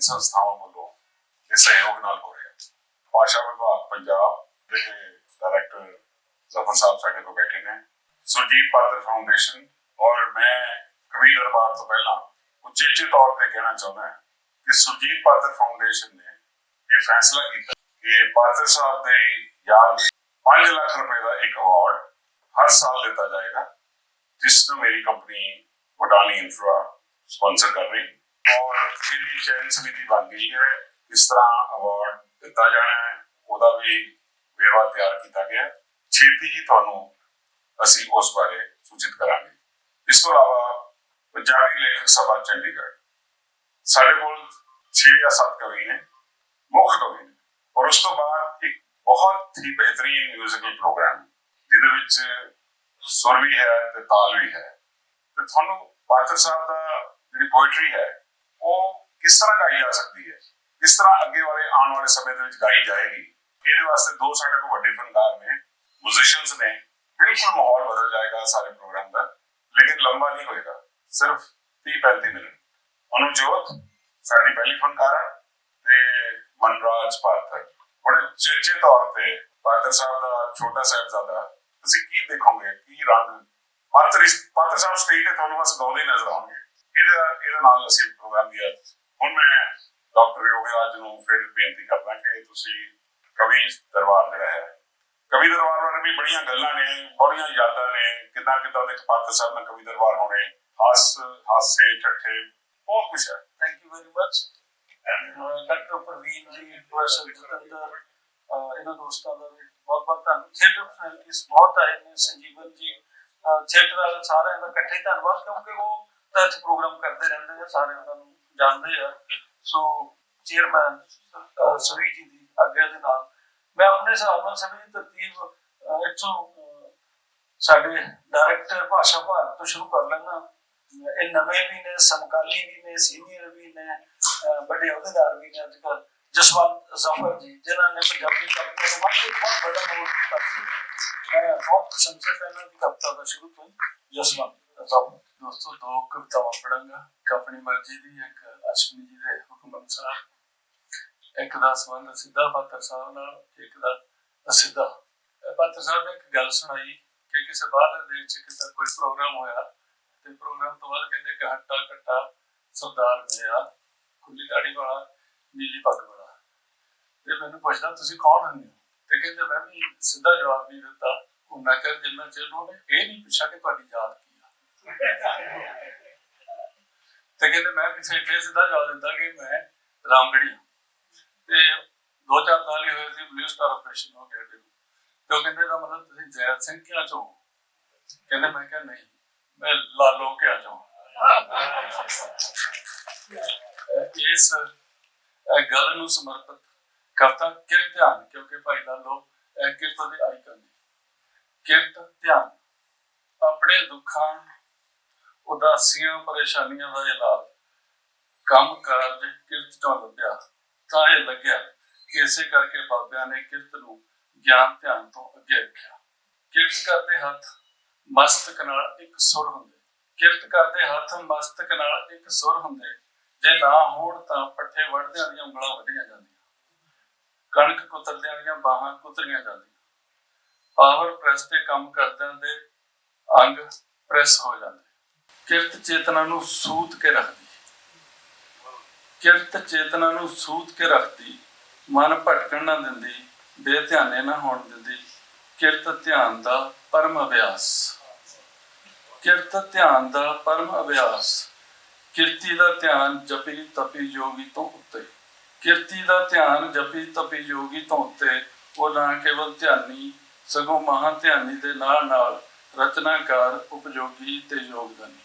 ਸੰਸਥਾਵਾਂ ਵੱਲੋਂ ਇਹ ਸਹਿਯੋਗ ਨਾਲ ਹੋ ਰਿਹਾ ਭਾਸ਼ਾ ਵਿਭਾਗ ਪੰਜਾਬ ਦੇ ਡਾਇਰੈਕਟਰ ਜ਼ਫਰ ਸਾਹਿਬ ਸਾਡੇ ਕੋਲ ਬੈਠੇ ਨੇ। ਸੁਰਜੀਤ ਪਾਤਰ ਫਾਊਂਡੇਸ਼ਨ ਔਰ ਮੈਂ ਕਵੀ ਦਰਬਾਰ ਤੋਂ ਪਹਿਲਾਂ ਉਚੇਚੇ ਤੌਰ ਤੇ ਕਹਿਣਾ ਚਾਹੁੰਦਾ ਹਾਂ ਕਿ ਸੁਰਜੀਤ ਪਾਤਰ ਫਾਊਂਡੇਸ਼ਨ ਨੇ ਇਹ ਫੈਸਲਾ ਕੀਤਾ ਕਿ ਪਾਤਰ ਸਾਹਿਬ ਦੇ ਯਾਦ ਵਿੱਚ 5 ਲੱਖ ਰੁਪਏ ਦਾ ਇੱਕ ਅਵਾਰਡ ਹਰ ਸਾਲ ਦਿੱਤਾ ਜਾਏਗਾ, ਜਿਸ ਨੂੰ ਮੇਰੀ ਕੰਪਨੀ ਵਡਾਨੀ ਇਨਫਰਾ ਸਪਾਂਸਰ ਕਰ ਰਹੀ ਔਰ ਇਹਦੀ ਚੈਨ ਸਮਿਤੀ ਬਣ ਗਈ ਹੈ। ਇਸ ਤਰ੍ਹਾਂ ਅਵਾਰਡ ਦਿੱਤਾ ਜਾਣਾ ਹੈ। ਉਹਦਾ ਵੀ ਵੇਰਵਾ ਤਿਆਰ ਕੀਤਾ ਗਿਆ ਹੈ। ਛੇਤੀ ਹੀ ਤੁਹਾਨੂੰ ਅਸੀਂ ਉਸ ਬਾਰੇ ਸੂਚਿਤ ਕਰਾਂਗੇ। ਇਸ ਤੋਂ ਇਲਾਵਾ ਪੰਜਾਬੀ ਲੇਖਕ ਸਭਾ ਚੰਡੀਗੜ੍ਹ। ਸਾਡੇ ਕੋਲ 6 ਜਾਂ 7 ਕਵੀ ਨੇ, ਮੁੱਖ ਕਵੀ ਨੇ। ਔਰ ਉਸ ਤੋਂ ਬਾਅਦ ਇੱਕ ਬਹੁਤ ਹੀ ਬਿਹਤਰੀਨ ਮਿਊਜ਼ੀਕਲ ਪ੍ਰੋਗਰਾਮ ਜਿਹਦੇ ਵਿੱਚ ਸੁਰ ਵੀ ਹੈ ਤੇ ਤਾਲ ਵੀ ਹੈ। ਤੇ ਤੁਹਾਨੂੰ ਪਾਤਰ ਸਾਹਿਬ ਦਾ ਜਿਹੜੀ ਪੋਇਟਰੀ ਹੈ ਉਹ ਕਿਸ ਤਰ੍ਹਾਂ ਗਾਈ ਜਾ ਸਕਦੀ ਹੈ? ਕਿਸ ਤਰ੍ਹਾਂ ਅੱਗੇ ਵਾਲੇ ਆਉਣ ਵਾਲੇ ਸਮੇਂ ਦੇ ਵਿੱਚ ਗਾਈ ਜਾਏਗੀ? ਇਹਦੇ ਵਾਸਤੇ ਦੋ ਸਾਡੇ ਕੋਲ ਵੱਡੇ ਫਨਕਾਰ ਨੇ ਮਿਊਜ਼ੀਸ਼ੀਅਨਸ ਨੇ। ਬਿਲਕੁਲ ਮਾਹੌਲ ਬਦਲ ਜਾਏਗਾ ਸਾਰੇ ਪ੍ਰੋਗਰਾਮ ਦਾ, ਲੇਕਿਨ ਲੰਬਾ ਨਹੀਂ ਹੋਏਗਾ, ਸਿਰਫ 30 35 ਮਿੰਟ। ਅਨੁਜੋਤ, ਸਾਡੀ ਪਹਿਲੀ ਫਨਕਾਰ ਹੈ ਤੇ ਮਨਰਾਜ ਪਾਤਰ। ਬੜੇ ਚੇਚੇ ਤੌਰ ਤੇ ਪਾਤਰ ਸਾਹਿਬ ਦਾ, ਛੋਟਾ ਸਾਹਿਬਜ਼ਾਦਾ। ਤੁਸੀਂ ਕੀ ਦੇਖੋਗੇ? ਕੀ ਰੰਗ? ਪਾਤਰ ਇਸ ਪਾਤਰ ਸਾਹਿਬ ਸਟੇਜ ਤੇ ਤੁਹਾਨੂੰ ਬਸ ਗਾਉਂਦੇ ਨਜ਼ਰ ਆਉਣਗੇ। ਇਹਦੇ ਇਹਦੇ ਨਾਲ ਅਸੀਂ ਪ੍ਰੋਗਰਾਮ ਦੀ ਹੁਣ ਮੈਂ ਡਾਕਟਰ ਯੋਗਰਾਜ ਨੂੰ ਫਿਰ ਬੇਨਤੀ ਕਰਦਾ ਕਿ ਤੁਸੀਂ ਕਵੀ ਦਰਬਾਰ ਜਿਹੜਾ ਹੈ, ਕਵੀ ਦਰਬਾਰ ਬਾਰੇ ਵੀ ਬੜੀਆਂ ਗੱਲਾਂ ਨੇ, ਬੜੀਆਂ ਯਾਦਾਂ ਨੇ, ਕਿੱਦਾਂ ਕਿੱਦਾਂ ਦੇ ਪਾਤਰ ਸਾਹਿਬ ਨਾਲ ਕਵੀ ਦਰਬਾਰ ਹੋਣੇ, ਹਾਸ, ਹਾਸੇ, ਠੱਠੇ, ਬਹੁਤ ਕੁਛ ਹੈ। Thank you very much doctor Parveen ji professor Jatinder ਇਹਨਾਂ ਦੋਸਤਾਂ ਦਾ ਵੀ ਬਹੁਤ ਬਹੁਤ ਧੰਨਵਾਦ। ਥੀਏਟਰ ਫੈਸਿਲਿਟੀਜ਼ ਬਹੁਤ ਆਏ ਨੇ, ਸੰਜੀਵਨ ਜੀ ਥੀਏਟਰ ਵਾਲੇ ਸਾਰਿਆਂ ਦਾ ਇਕੱਠੇ ਧੰਨਵਾਦ ਕਿਉਂਕਿ ਉਹ ਟੱਚ ਪ੍ਰੋਗਰਾਮ ਕਰਦੇ ਰਹਿੰਦੇ ਆ, ਸਾਰੇ ਉਹਨਾਂ ਨੂੰ ਜਾਣਦੇ ਆ। ਸੋ ਚੇਅਰਮੈਨ ਸੁਰੀ ਜੀ ਦੀ ਆਗਿਆ ਦੇ ਨਾਲ। ਮੈਂ ਆਪਣੇ ਹਿਸਾਬ ਨਾਲ ਸਮੇਂ ਤਰਤੀਬ ਇੱਥੋਂ ਸਾਡੇ ਡਾਇਰੈਕਟਰ ਭਾਸ਼ਾ ਭਾਰਤ ਤੋਂ ਸ਼ੁਰੂ ਕਰ ਲੈਣਾ ਇਹ ਨਵੇਂ ਵੀ ਨੇ, ਸਮਕਾਲੀ ਵੀ ਨੇ ਸੀਨੀਅਰ ਵੀ ਨੇ ਵੱਡੇ ਅਹੁਦੇਦਾਰ ਵੀ ਨੇ ਅੱਜ ਕੱਲ੍ਹ। ਜਸਵੰਤ ਜ਼ਫਰ ਜੀ, ਜਿਨ੍ਹਾਂ ਨੇ ਪੰਜਾਬੀ ਕਵਿਤਾ ਨੂੰ ਵਾਕਈ ਬਹੁਤ ਵੱਡਾ ਮੋੜ ਦਿੱਤਾ ਸੀ। ਮੈਂ ਬਹੁਤ ਪ੍ਰਸ਼ੰਸਕ ਇਹਨਾਂ ਦੀ ਕਵਿਤਾ ਦਾ ਸ਼ੁਰੂ ਤੋਂ ਜਸਵੰਤ ਜ਼ਫਰ ਦੋਸਤੋ, ਦੋ ਕਵਿਤਾਵਾਂ ਪੜਾਂਗਾ ਇੱਕ ਆਪਣੀ ਮਰਜ਼ੀ ਦੀ, ਇੱਕ ਅਸ਼ਵਨੀ ਜੀ ਦੇ ਹੁਕਮ ਅਨੁਸਾਰ। ਇੱਕ ਦਾ ਸੰਬੰਧ ਸਿੱਧਾ ਪਾਤਰ ਸਾਹਿਬ ਨਾਲ, ਇੱਕ ਦਾ ਅਸਿੱਧਾ। ਪਾਤਰ ਸਾਹਿਬ ਨੇ ਇੱਕ ਗੱਲ ਸੁਣਾਈ ਕਿ ਕਿਸੇ ਬਾਹਰਲੇ ਦੇਸ਼ 'ਚ ਕਿਤੇ ਕੋਈ ਪ੍ਰੋਗਰਾਮ ਹੋਇਆ ਤੇ ਪ੍ਰੋਗਰਾਮ ਤੋਂ ਬਾਅਦ ਕਹਿੰਦੇ ਕਿ ਹੱਟਾ ਕੱਟਾ ਸਰਦਾਰ ਮਿਲਿਆ ਖੁੱਲੀ ਦਾੜੀ ਵਾਲਾ, ਨੀਲੀ ਪੱਗ ਵਾਲਾ। ਤੇ ਮੈਨੂੰ ਪੁੱਛਦਾ, ਤੁਸੀਂ ਕੌਣ ਹੁੰਦੇ ਹੋ? ਤੇ ਕਹਿੰਦੇ, ਮੈਂ ਵੀ ਸਿੱਧਾ ਜਵਾਬ ਨਹੀਂ ਦਿੱਤਾ। ਉਹਨਾਂ ਕਰ ਜਿੰਨਾ ਚਿਰ ਉਹਨੇ ਇਹ ਨਹੀਂ ਪੁੱਛਿਆ ਕਿ ਤੁਹਾਡੀ ਜਾਤ ਤੇ ਕਹਿੰਦੇ ਮੈਂ ਪਿੱਛੇ ਫੇਰ ਸਿੱਧਾ ਜਵਾਬ ਦਿੱਤਾ ਕਿ ਮੈਂ ਰਾਮਗੜੀ ਤੇ ਦੋ ਚਾਰ ਸਾਲ ਹੀ ਹੋਏ ਸੀ ਬਲੂ ਸਟਾਰ ਆਪਰੇਸ਼ਨ ਹੋ ਗਿਆ ਤੇ ਉਹ ਕਹਿੰਦੇ ਦਾ ਮਤਲਬ ਤੁਸੀਂ ਜੈਲ ਸਿੰਘ ਕਿਹਾ ਚੋ? ਕਹਿੰਦੇ ਮੈਂ ਕਿਹਾ ਨਹੀਂ, ਮੈਂ ਲਾਲੋ ਕਿਹਾ ਚੋ? ਇਸ ਗੱਲ ਨੂੰ ਸਮਰਪਿਤ ਕਵਤਾ ਕਿਰਤ ਧਿਆਨ, ਕਿਉਂਕਿ ਭਾਈ ਲਾਲੋ ਕਿਰਤ ਦੇ ਆਈਕਨ ਕਿਰਤ ਧਿਆਨ? ਆਪਣੇ ਦੁੱਖਾਂ ਉਦਾਸੀਆਂ ਪਰੇਸ਼ਾਨੀਆਂ ਦਾ ਇਲਾਜ, ਕੰਮ ਕਾਰਜ, ਕਿਰਤ ਤੋਂ ਲੱਭਿਆ। ਤਾਂ ਇਹ ਲੱਗਿਆ ਕਿ ਇਸੇ ਕਰਕੇ ਬਾਬਿਆਂ ਨੇ ਕਿਰਤ ਨੂੰ ਗਿਆਨ ਧਿਆਨ ਤੋਂ ਅੱਗੇ ਰੱਖਿਆ। ਕਿਰਤ ਕਰਦੇ ਹੱਥ, ਮਸਤਕ ਨਾਲ ਇੱਕ ਸੁਰ ਹੁੰਦੇ। ਕਿਰਤ ਕਰਦੇ ਹੱਥ, ਮਸਤਕ ਨਾਲ ਇੱਕ ਸੁਰ ਹੁੰਦੇ। ਜੇ ਨਾ ਹੋਣ ਤਾਂ ਪੱਠੇ ਵੜਦਿਆਂ ਦੀਆਂ ਉਂਗਲਾਂ ਵੱਢੀਆਂ ਜਾਂਦੀਆਂ। ਕਣਕ ਕੁਤਰਦਿਆਂ ਦੀਆਂ ਬਾਹਾਂ ਕੁਤਰੀਆਂ ਜਾਂਦੀਆਂ। ਪਾਵਰ ਪ੍ਰੈਸ ਤੇ ਕੰਮ ਕਰਦਿਆਂ ਦੇ ਅੰਗ ਪ੍ਰੈਸ ਹੋ ਜਾਂਦੇ। ਕਿਰਤ ਚੇਤਨਾ ਨੂੰ ਸੂਤ ਕੇ ਰੱਖਦੀ। ਕਿਰਤ ਚੇਤਨਾ ਨੂੰ ਸੂਤ ਕੇ ਰੱਖਦੀ, ਮਨ ਭਟਕਣ ਨਾ ਦਿੰਦੀ, ਬੇਧਿਆਨੇ ਨਾ ਹੋਣ ਦਿੰਦੀ। ਕਿਰਤ ਧਿਆਨ ਦਾ ਪਰਮ ਅਭਿਆਸ। ਕਿਰਤ ਧਿਆਨ ਦਾ ਪਰਮ ਅਭਿਆਸ। ਕਿਰਤੀ ਦਾ ਧਿਆਨ ਜਪੀ ਤਪੀ ਯੋਗੀ ਤੋਂ ਉੱਤੇ। ਕਿਰਤੀ ਦਾ ਧਿਆਨ ਜਪੀ ਤਪੀ ਯੋਗੀ ਤੋਂ ਉੱਤੇ, ਉਹ ਨਾ ਕੇਵਲ ਧਿਆਨੀ, ਸਗੋਂ ਮਹਾ ਧਿਆਨੀ ਦੇ ਨਾਲ ਨਾਲ ਰਚਨਾਕਾਰ, ਉਪਯੋਗੀ ਤੇ ਯੋਗਦਾਨੀ।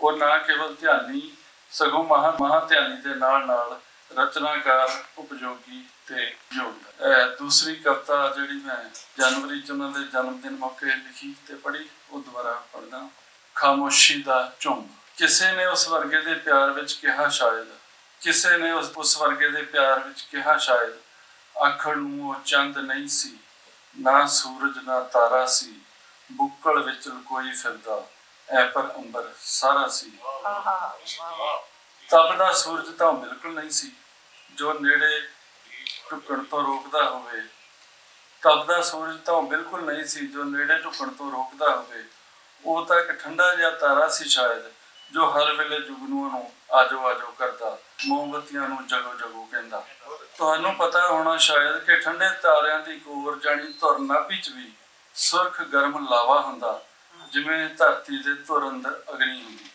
ਉਹ ਨਾ ਕੇਵਲ ਧਿਆਨੀ, ਸਗੋਂ ਮਹਾ ਮਹਾ ਧਿਆਨੀ ਦੇ ਨਾਲ ਨਾਲ ਰਚਨਾਕਾਰ, ਉਪਯੋਗੀ ਤੇ ਯੋਗਦਾਨ ਦੂਸਰੀ ਕਵਿਤਾ ਜਿਹੜੀ ਮੈਂ ਜਨਵਰੀ ਚ ਉਹਨਾਂ ਦੇ ਜਨਮ ਦਿਨ ਮੌਕੇ ਲਿਖੀ ਤੇ ਪੜ੍ਹੀ, ਉਹ ਦੁਬਾਰਾ ਪੜ੍ਹਦਾ। ਖਾਮੋਸ਼ੀ ਦਾ ਝੁੰਮ। ਕਿਸੇ ਨੇ ਉਸ ਵਰਗੇ ਦੇ ਪਿਆਰ ਵਿੱਚ ਕਿਹਾ ਸ਼ਾਇਦ। ਕਿਸੇ ਨੇ ਉਸ ਉਸ ਵਰਗੇ ਦੇ ਪਿਆਰ ਵਿੱਚ ਕਿਹਾ ਸ਼ਾਇਦ। ਆਖਣ ਨੂੰ ਉਹ ਚੰਦ ਨਹੀਂ ਸੀ, ਨਾ ਸੂਰਜ, ਨਾ ਤਾਰਾ ਸੀ। ਬੁੱਕਲ ਵਿੱਚ ਕੋਈ ਫਿਰਦਾ। ਐ ਪਰ ਅੰਬਰ ਸਾਰਾ ਸੀ। ਤਪਦਾ ਸੂਰਜ ਤਾਂ ਬਿਲਕੁਲ ਨਹੀਂ ਸੀ ਜੋ ਨੇੜੇ ਢੁਕਣ ਤੋਂ ਰੋਕਦਾ ਹੋਵੇ। ਤਪਦਾ ਸੂਰਜ ਤਾਂ ਬਿਲਕੁਲ ਨਹੀਂ ਸੀ ਜੋ ਨੇੜੇ ਢੁਕਣ ਤੋਂ ਰੋਕਦਾ ਹੋਵੇ। ਉਹ ਤਾਂ ਇੱਕ ਠੰਡਾ ਜਿਹਾ ਤਾਰਾ ਸੀ ਸ਼ਾਇਦ ਜੋ ਹਰ ਵੇਲੇ ਜੁਗਨੂਆਂ ਨੂੰ ਆਜੋ ਆਜੋ ਕਰਦਾ ਮੋਮਬੱਤੀਆਂ ਨੂੰ ਜਗੋ ਜਗੋ ਕਹਿੰਦਾ। ਤੁਹਾਨੂੰ ਪਤਾ ਹੋਣਾ ਸ਼ਾਇਦ ਕਿ ਠੰਡੇ ਤਾਰਿਆਂ ਦੀ ਗੋਰ ਜਾਣੀ ਧੁਰ ਨਾਭੀ ਚ ਵੀ ਸੁਰਖ ਗਰਮ ਲਾਵਾ ਹੁੰਦਾ ਜਿਵੇਂ ਧਰਤੀ ਦੇ ਧੁਰ ਅੰਦਰ ਅਗਨੀ ਹੁੰਦੀ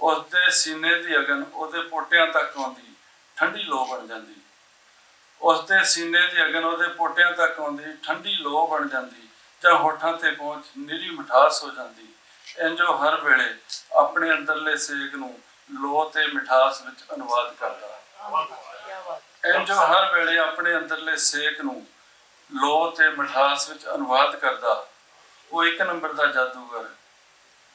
ਉਸ ਦੇ ਸੀਨੇ ਦੀ ਅਗਨ ਉਹਦੇ ਪੋਟਿਆਂ ਤੱਕ ਆਉਂਦੀ ਠੰਡੀ ਲੋ ਬਣ ਜਾਂਦੀ। ਉਸ ਦੇ ਸੀਨੇ ਦੀ ਅਗਨ ਉਹਦੇ ਪੋਟਿਆਂ ਤੱਕ ਆਉਂਦੀ ਠੰਡੀ ਲੋ ਬਣ ਜਾਂਦੀ, ਜਾਂ ਹੋਠਾਂ ਤੇ ਪਹੁੰਚ ਨਿਰੀ ਮਿਠਾਸ ਹੋ ਜਾਂਦੀ। ਇੰਜੋ ਹਰ ਵੇਲੇ ਆਪਣੇ ਅੰਦਰਲੇ ਸੇਕ ਨੂੰ ਲੋ ਤੇ ਮਿਠਾਸ ਵਿੱਚ ਅਨੁਵਾਦ ਕਰਦਾ ਇੰਜੋ ਹਰ ਵੇਲੇ ਆਪਣੇ ਅੰਦਰਲੇ ਸੇਕ ਨੂੰ ਲੋ ਤੇ ਮਿਠਾਸ ਵਿੱਚ ਅਨੁਵਾਦ ਕਰਦਾ ਉਹ ਇੱਕ ਨੰਬਰ ਦਾ ਜਾਦੂਗਰ।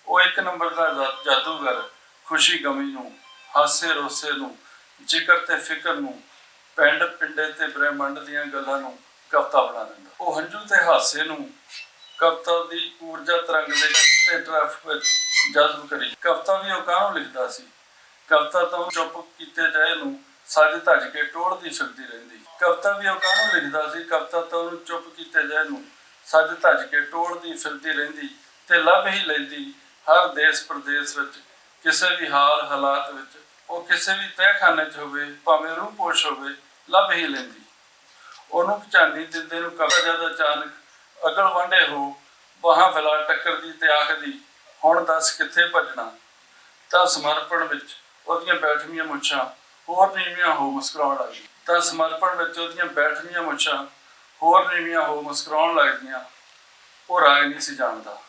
ਉਹ ਇੱਕ ਨੰਬਰ ਦਾ ਜਾਦੂਗਰ। ਖੁਸ਼ੀ ਗਮੀ ਨੂੰ, ਹਾਸੇ ਰੋਸੇ ਨੂੰ, ਜ਼ਿਕਰ ਤੇ ਫਿਕਰ ਨੂੰ, ਪਿੰਡ, ਪਿੰਡੇ ਤੇ ਬ੍ਰਹਿਮੰਡ ਦੀਆਂ ਗੱਲਾਂ ਨੂੰ ਕਵਿਤਾ ਬਣਾ ਦਿੰਦਾ। ਉਹ ਹੰਝੂ ਤੇ ਹਾਸੇ ਨੂੰ ਕਵਿਤਾ ਦੀ ਊਰਜਾ ਤਰੰਗ ਦੇ ਤੇ ਟ੍ਰੈਫਿਕ ਵਿੱਚ ਜਜ਼ਬ ਕਰੀ। ਕਵਿਤਾ ਵੀ ਉਹ ਕਾਹਨੂੰ ਲਿਖਦਾ ਸੀ। ਕਵਿਤਾ ਤਾਂ ਚੁੱਪ ਕੀਤੇ ਜਾਏ ਨੂੰ ਸੱਜ ਧੱਜ ਕੇ ਟੋੜਦੀ ਫਿਰਦੀ ਰਹਿੰਦੀ। ਕਵਿਤਾ ਵੀ ਉਹ ਕਾਹਨੂੰ ਲਿਖਦਾ ਸੀ। ਕਵਿਤਾ ਤਾਂ ਉਹਨੂੰ ਚੁੱਪ ਕੀਤੇ ਜਾਏ ਨੂੰ ਸੱਜ ਧੱਜ ਕੇ ਟੋੜਦੀ ਫਿਰਦੀ ਰਹਿੰਦੀ ਤੇ ਲੱਭ ਹੀ ਲੈਂਦੀ ਹਰ ਦੇਸ਼ ਪ੍ਰਦੇਸ਼ ਵਿੱਚ। ਕਿਸੇ ਵੀ ਹਾਲ ਹਾਲਾਤ ਵਿੱਚ ਉਹ ਕਿਸੇ ਵੀ ਤਹਿਖਾਨੇ 'ਚ ਹੋਵੇ, ਭਾਵੇਂ ਰੂਹ ਹੋਵੇ, ਲੱਭ ਹੀ ਲੈਂਦੀ। ਉਹਨੂੰ ਪਛਾਣੀ ਦਿੰਦੇ ਨੂੰ ਕਵਿਤਾ ਜਦ ਅਚਾਨਕ ਅਗਲ ਵਾਂਡੇ ਹੋ, ਬਾਹਾਂ ਫੈਲਾ ਟੱਕਰਦੀ ਤੇ ਆਖਦੀ, ਹੁਣ ਦੱਸ ਕਿੱਥੇ ਭੱਜਣਾ? ਤਾਂ ਸਮਰਪਣ ਵਿੱਚ ਉਹਦੀਆਂ ਬੈਠਵੀਆਂ ਮੁੱਛਾਂ ਹੋਰ ਨੀਵੀਆਂ ਹੋ ਮੁਸਕਰਾਉਣ ਲੱਗੀ। ਤਾਂ ਸਮਰਪਣ ਵਿੱਚ ਉਹਦੀਆਂ ਬੈਠਵੀਆਂ ਮੁੱਛਾਂ ਹੋਰ ਨੀਵੀਆਂ ਹੋ ਮੁਸਕਰਾਉਣ ਲੱਗਦੀਆਂ ਉਹ ਰਾਗ ਨਹੀਂ ਸੀ ਜਾਣਦਾ।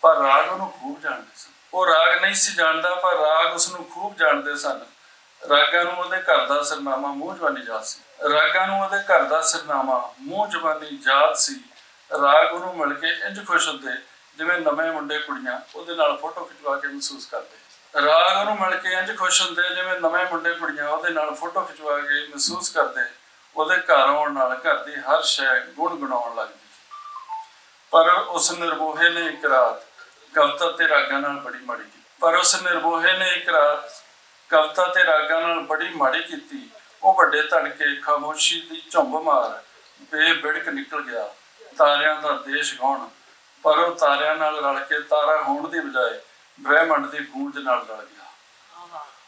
ਪਰ ਰਾਗ ਉਹਨੂੰ ਖੂਬ ਜਾਣਦੇ ਸਨ। ਉਹ ਰਾਗ ਨਹੀਂ ਸੀ ਜਾਣਦਾ, ਪਰ ਰਾਗ ਉਸ ਨੂੰ ਖੂਬ ਜਾਣਦੇ ਸਨ। ਰਾਗਾਂ ਨੂੰ ਉਹਦੇ ਘਰ ਦਾ ਸਰਨਾਮਾ ਮੂੰਹ ਜਵਾਨੀ ਯਾਦ ਸੀ। ਰਾਗਾਂ ਨੂੰ ਉਹਦੇ ਘਰ ਦਾ ਸਰਨਾਮਾ ਮੂੰਹ ਜਵਾਨੀ ਜਾਤ ਸੀ। ਰਾਗ ਉਹਨੂੰ ਮਿਲ ਕੇ ਇੰਜ ਖੁਸ਼ ਹੁੰਦੇ, ਜਿਵੇਂ ਨਵੇਂ ਮੁੰਡੇ ਕੁੜੀਆਂ ਉਹਦੇ ਨਾਲ ਫੋਟੋ ਖਿਚਵਾ ਕੇ ਮਹਿਸੂਸ ਕਰਦੇ। ਰਾਗ ਉਹਨੂੰ ਮਿਲ ਕੇ ਇੰਜ ਖੁਸ਼ ਹੁੰਦੇ, ਜਿਵੇਂ ਨਵੇਂ ਮੁੰਡੇ ਕੁੜੀਆਂ ਉਹਦੇ ਨਾਲ ਫੋਟੋ ਖਿਚਵਾ ਕੇ ਮਹਿਸੂਸ ਕਰਦੇ। ਉਹਦੇ ਘਰ ਆਉਣ ਨਾਲ ਘਰ ਦੀ ਹਰ ਸ਼ੈ ਗੁਣ ਗਣਾਉਣ ਲੱਗਦੀ ਪਰ ਉਸ ਨਿਰਮੋਹੇ ਨੇ ਇੱਕ ਰਾਤ ਕਵਿਤਾ ਤੇ ਰਾਗਾਂ ਨਾਲ ਬੜੀ ਮਾੜੀ ਕੀਤੀ। ਪਰ ਉਸ ਨਿਰਮੋਹੇ ਨੇ ਇੱਕ ਰਾਤ ਕਵਿਤਾ ਤੇ ਰਾਗਾਂ ਨਾਲ ਬੜੀ ਮਾੜੀ ਕੀਤੀ। ਉਹ ਵੱਡੇ ਧੜਕੇ ਖਾਮੋਸ਼ੀ ਦੀ ਝੁੰਬ ਮਾਰ ਬੇਬਿੜਕ ਨਿਕਲ ਗਿਆ। ਤਾਰਿਆਂ ਦਾ ਦੇਸ਼ ਗਾਉਣ ਪਰ ਉਹ ਤਾਰਿਆਂ ਨਾਲ ਰਲ ਕੇ ਤਾਰਾ ਹੋਣ ਦੀ ਬਜਾਏ ਬ੍ਰਹਿਮੰਡ ਦੀ ਗੂੰਜ ਨਾਲ ਰਲ ਗਿਆ।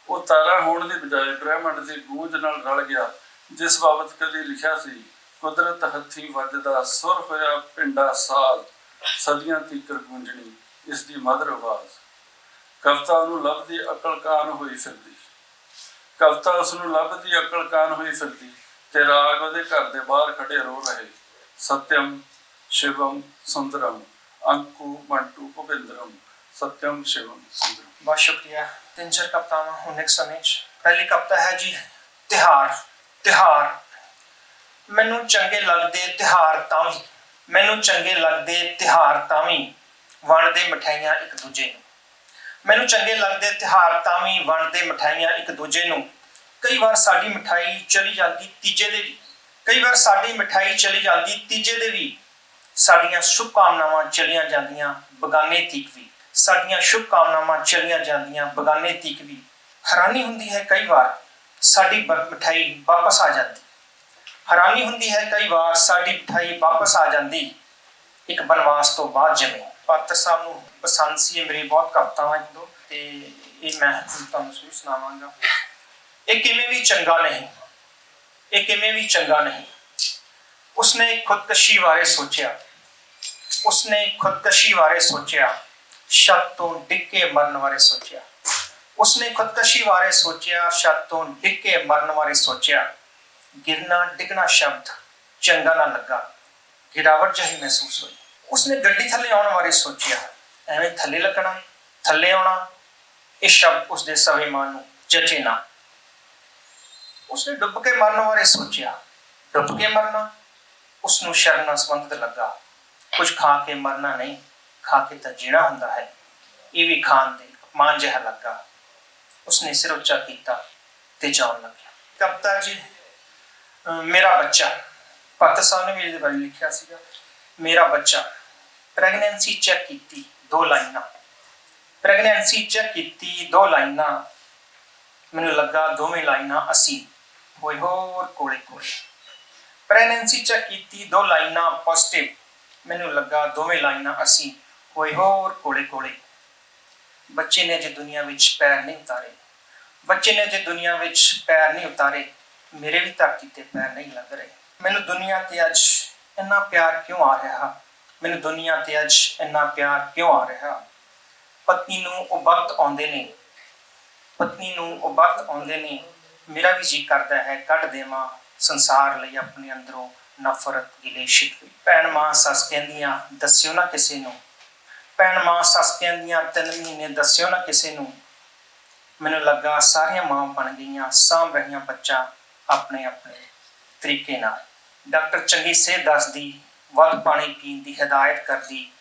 ਉਹ ਤਾਰਾ ਹੋਣ ਦੀ ਬਜਾਏ ਬ੍ਰਹਿਮੰਡ ਦੀ ਗੂੰਜ ਨਾਲ ਰਲ ਗਿਆ। ਜਿਸ ਬਾਬਤ ਕਦੀ ਲਿਖਿਆ ਸੀ, ਕੁਦਰਤ ਹੱਥੀ ਵੱਜਦਾ ਸੁਰ ਹੋਇਆ ਪਿੰਡਾ ਸਾਲ ਸਦੀਆਂ ਤੀਕਰ ਗੂੰਜਣੀ ਇਸ ਦੀ ਮਧੁਰ ਆਵਾਜ਼। ਕਵਿਤਾ ਉਹਨੂੰ ਲੱਭਦੀ, ਅਕਲ ਕਾਨ ਹੋਈ ਫਿਰਦੀ। ਕਵਿਤਾ ਉਸ ਨੂੰ ਲੱਭਦੀ, ਅਕਲ ਕਾਨ ਹੋਈ ਫਿਰਦੀ, ਤੇ ਰਾਗ ਉਹਦੇ ਘਰ ਦੇ ਬਾਹਰ ਖੜੇ ਰੋ ਰਹੇ। ਸਤਿਅਮ ਸ਼ਿਵਮ ਸੁੰਦਰਮ ਅੰਕੂ ਮੰਟੂ ਭੁਪਿੰਦਰਮ ਸਤਿਅਮ ਸ਼ਿਵਮ ਸੁੰਦਰਮ ਬਹੁਤ ਸ਼ੁਕਰੀਆ। ਤਿੰਨ ਚਾਰ ਕਪਤਾਵਾਂ ਹੁਣ ਨੈਕਸਟ ਸਮੇਂ ਪਹਿਲੀ ਕਪਤਾ ਹੈ ਜੀ ਤਿਹਾਰ ਤਿਹਾਰ ਮੈਨੂੰ ਚੰਗੇ ਲੱਗਦੇ ਤਿਹਾਰ ਤਾਂ ਵੀ, ਮੈਨੂੰ ਚੰਗੇ ਲੱਗਦੇ ਤਿਹਾਰ ਤਾਂ ਵੀ ਵੰਡਦੇ ਮਠਾਈਆਂ ਇੱਕ ਦੂਜੇ ਨੂੰ। ਮੈਨੂੰ ਚੰਗੇ ਲੱਗਦੇ ਤਿਹਾਰ ਤਾਂ ਵੀ ਵੰਡਦੇ ਮਠਾਈਆਂ ਇੱਕ ਦੂਜੇ ਨੂੰ। ਕਈ ਵਾਰ ਸਾਡੀ ਮਠਾਈ ਚਲੀ ਜਾਂਦੀ ਤੀਜੇ ਦੇ ਵੀ। ਕਈ ਵਾਰ ਸਾਡੀ ਮਠਾਈ ਚਲੀ ਜਾਂਦੀ ਤੀਜੇ ਦੇ ਵੀ। ਸਾਡੀਆਂ ਸ਼ੁਭ ਕਾਮਨਾਵਾਂ ਚਲੀਆਂ ਜਾਂਦੀਆਂ ਬਗਾਨੇ ਤੀਕ ਵੀ। ਸਾਡੀਆਂ ਸ਼ੁਭ ਕਾਮਨਾਵਾਂ ਚਲੀਆਂ ਜਾਂਦੀਆਂ ਬਗਾਨੇ ਤੀਕ ਵੀ। ਹੈਰਾਨੀ ਹੁੰਦੀ ਹੈ ਕਈ ਵਾਰ। ਸਾਡੀ ਬ- ਮਠਾਈ ਵਾਪਸ ਆ ਜਾਂਦੀ। ਹੈਰਾਨੀ ਹੁੰਦੀ ਹੈ ਕਈ ਵਾਰ ਸਾਡੀ ਮਠਾਈ ਵਾਪਸ ਆ ਜਾਂਦੀ। ਇੱਕ ਬਨਵਾਸ ਤੋਂ ਬਾਅਦ ਜਿਵੇਂ ਪਾਤਰ ਸਾਹਿਬ ਨੂੰ ਪਸੰਦ ਸੀ, ਇਹ ਮੇਰੀ ਬਹੁਤ ਕਵਿਤਾਵਾਂ ਜਦੋਂ ਤੇ ਇਹ ਮੈਂ ਤੁਹਾਨੂੰ ਸੁਣੀ ਸੁਣਾਵਾਂਗਾ। ਇਹ ਕਿਵੇਂ ਵੀ ਚੰਗਾ ਨਹੀਂ, ਇਹ ਕਿਵੇਂ ਵੀ ਚੰਗਾ ਨਹੀਂ। ਉਸਨੇ ਖੁਦਕਸ਼ੀ ਬਾਰੇ ਸੋਚਿਆ। ਉਸਨੇ ਖੁਦਕਸ਼ੀ ਬਾਰੇ ਸੋਚਿਆ। ਛੱਤ ਤੋਂ ਡਿੱਗ ਮਰਨ ਬਾਰੇ ਸੋਚਿਆ। ਉਸਨੇ ਖੁਦਕਸ਼ੀ ਬਾਰੇ ਸੋਚਿਆ, ਛੱਤ ਤੋਂ ਡਿੱਗ ਕੇ ਮਰਨ ਬਾਰੇ ਸੋਚਿਆ। ਗਿਰਨਾ, ਡਿੱਗਣਾ ਸ਼ਬਦ ਚੰਗਾ ਨਾ ਲੱਗਾ। ਗਿਰਾਵਟ ਜਿਹੀ ਮਹਿਸੂਸ ਹੋਈ। ਉਸਨੇ ਗੱਡੀ ਥੱਲੇ ਆਉਣ ਬਾਰੇ ਸੋਚਿਆ। ਐਵੇਂ ਥੱਲੇ ਲੱਗਣਾ, ਥੱਲੇ ਆਉਣਾ, ਇਹ ਸ਼ਬਦ ਉਸਦੇ ਸਵਿਮਾਨ ਨੂੰ ਜਚੇ ਨਾ। ਉਸਨੇ ਡੁੱਬ ਕੇ ਮਰਨ ਬਾਰੇ ਸੋਚਿਆ। ਡੁੱਬ ਕੇ ਮਰਨਾ ਉਸ ਨੂੰ ਸ਼ਰਮ ਨਾਲ ਸੰਬੰਧਿਤ ਲੱਗਾ। ਕੁਝ ਖਾ ਕੇ ਮਰਨਾ ਨਹੀਂ, ਖਾ ਕੇ ਤਾਂ ਜੀਣਾ ਹੁੰਦਾ ਹੈ। ਇਹ ਵੀ ਖਾਣ ਦੇ ਅਪਮਾਨ ਜਿਹਾ ਲੱਗਾ। ਉਸਨੇ ਸਿਰ ਉੱਚਾ ਕੀਤਾ ਤੇ ਜਾਣ ਲੱਗਿਆ। ਕਪਤਾ ਜੀ ਮੇਰਾ ਬੱਚਾ ਪਾਤਰ ਨੇ ਮੇਰੇ ਬਾਰੇ ਲਿਖਿਆ ਸੀਗਾ। ਮੇਰਾ ਬੱਚਾ ਪ੍ਰੈਗਨੈਂਸੀ ਚੈੱਕ ਕੀਤੀ, ਦੋ ਲਾਈਨਾਂ। ਪ੍ਰੈਗਨੈਂਸੀ ਚੈੱਕ ਕੀਤੀ, ਦੋ ਲਾਈਨਾਂ। ਮੈਨੂੰ ਲੱਗਾ ਦੋਵੇਂ ਲਾਈਨਾਂ ਅਸੀਂ ਹੋਏ ਹੋਰ ਕੋਲੇ ਕੋਲੇ। ਪ੍ਰੈਗਨੈਂਸੀ ਚੈੱਕ ਕੀਤੀ, ਦੋ ਲਾਈਨਾਂ ਪੋਜ਼ਿਟਿਵ ਮੈਨੂੰ ਲੱਗਾ ਦੋਵੇਂ ਲਾਈਨਾਂ ਅਸੀਂ ਹੋਏ ਹੋਰ ਕੋਲੇ ਕੋਲੇ। ਬੱਚੇ ਨੇ ਜੇ ਦੁਨੀਆ ਵਿੱਚ ਪੈਰ ਨਹੀਂ ਉਤਾਰੇ, ਬੱਚੇ ਨੇ ਜੇ ਦੁਨੀਆ ਵਿੱਚ ਪੈਰ ਨਹੀਂ ਉਤਾਰੇ, ਮੇਰੇ ਵੀ ਧਰਤੀ ਤੇ ਪੈਰ ਨਹੀਂ ਲੱਗ ਰਹੇ। ਮੈਨੂੰ ਦੁਨੀਆ ਤੇ ਅੱਜ ਇੰਨਾ ਪਿਆਰ ਕਿਉਂ ਆ ਰਿਹਾ? ਮੈਨੂੰ ਦੁਨੀਆ ਤੇ ਅੱਜ ਇੰਨਾ ਪਿਆਰ ਕਿਉਂ ਆ ਰਿਹਾ? ਪਤਨੀ ਨੂੰ ਉਹ ਵਕਤ ਆਉਂਦੇ ਨੇ, ਪਤਨੀ ਨੂੰ ਉਹ ਵਕਤ ਆਉਂਦੇ ਨੇ, ਮੇਰਾ ਵੀ ਜੀ ਕਰਦਾ ਹੈ ਕੱਢ ਦੇਵਾਂ ਸੰਸਾਰ ਲਈ ਆਪਣੇ ਅੰਦਰੋਂ ਨਫ਼ਰਤ ਗਿਲੇ ਸ਼ਿਕਵੇ ਭੈਣ ਮਾਂ ਸੱਸ ਕਹਿੰਦੀਆਂ, ਦੱਸਿਓ ਨਾ ਕਿਸੇ ਨੂੰ ਭੈਣ ਮਾਂ ਸਸਤਿਆਂ ਦੀਆਂ ਤਿੰਨ ਮਹੀਨੇ ਦੱਸਿਓ ਨਾ ਕਿਸੇ ਨੂੰ। ਮੈਨੂੰ ਲੱਗਾ ਸਾਰੀਆਂ ਮਾਂ ਬਣ ਗਈਆਂ, ਸਾਂਭ ਰਹੀਆਂ ਬੱਚਾ ਆਪਣੇ ਆਪਣੇ ਤਰੀਕੇ ਨਾਲ। ਡਾਕਟਰ ਚੰਗੀ ਸਿਹਤ ਦੱਸਦੀ, ਵੱਧ ਪਾਣੀ ਪੀਣ ਦੀ ਹਦਾਇਤ ਕਰਦੀ।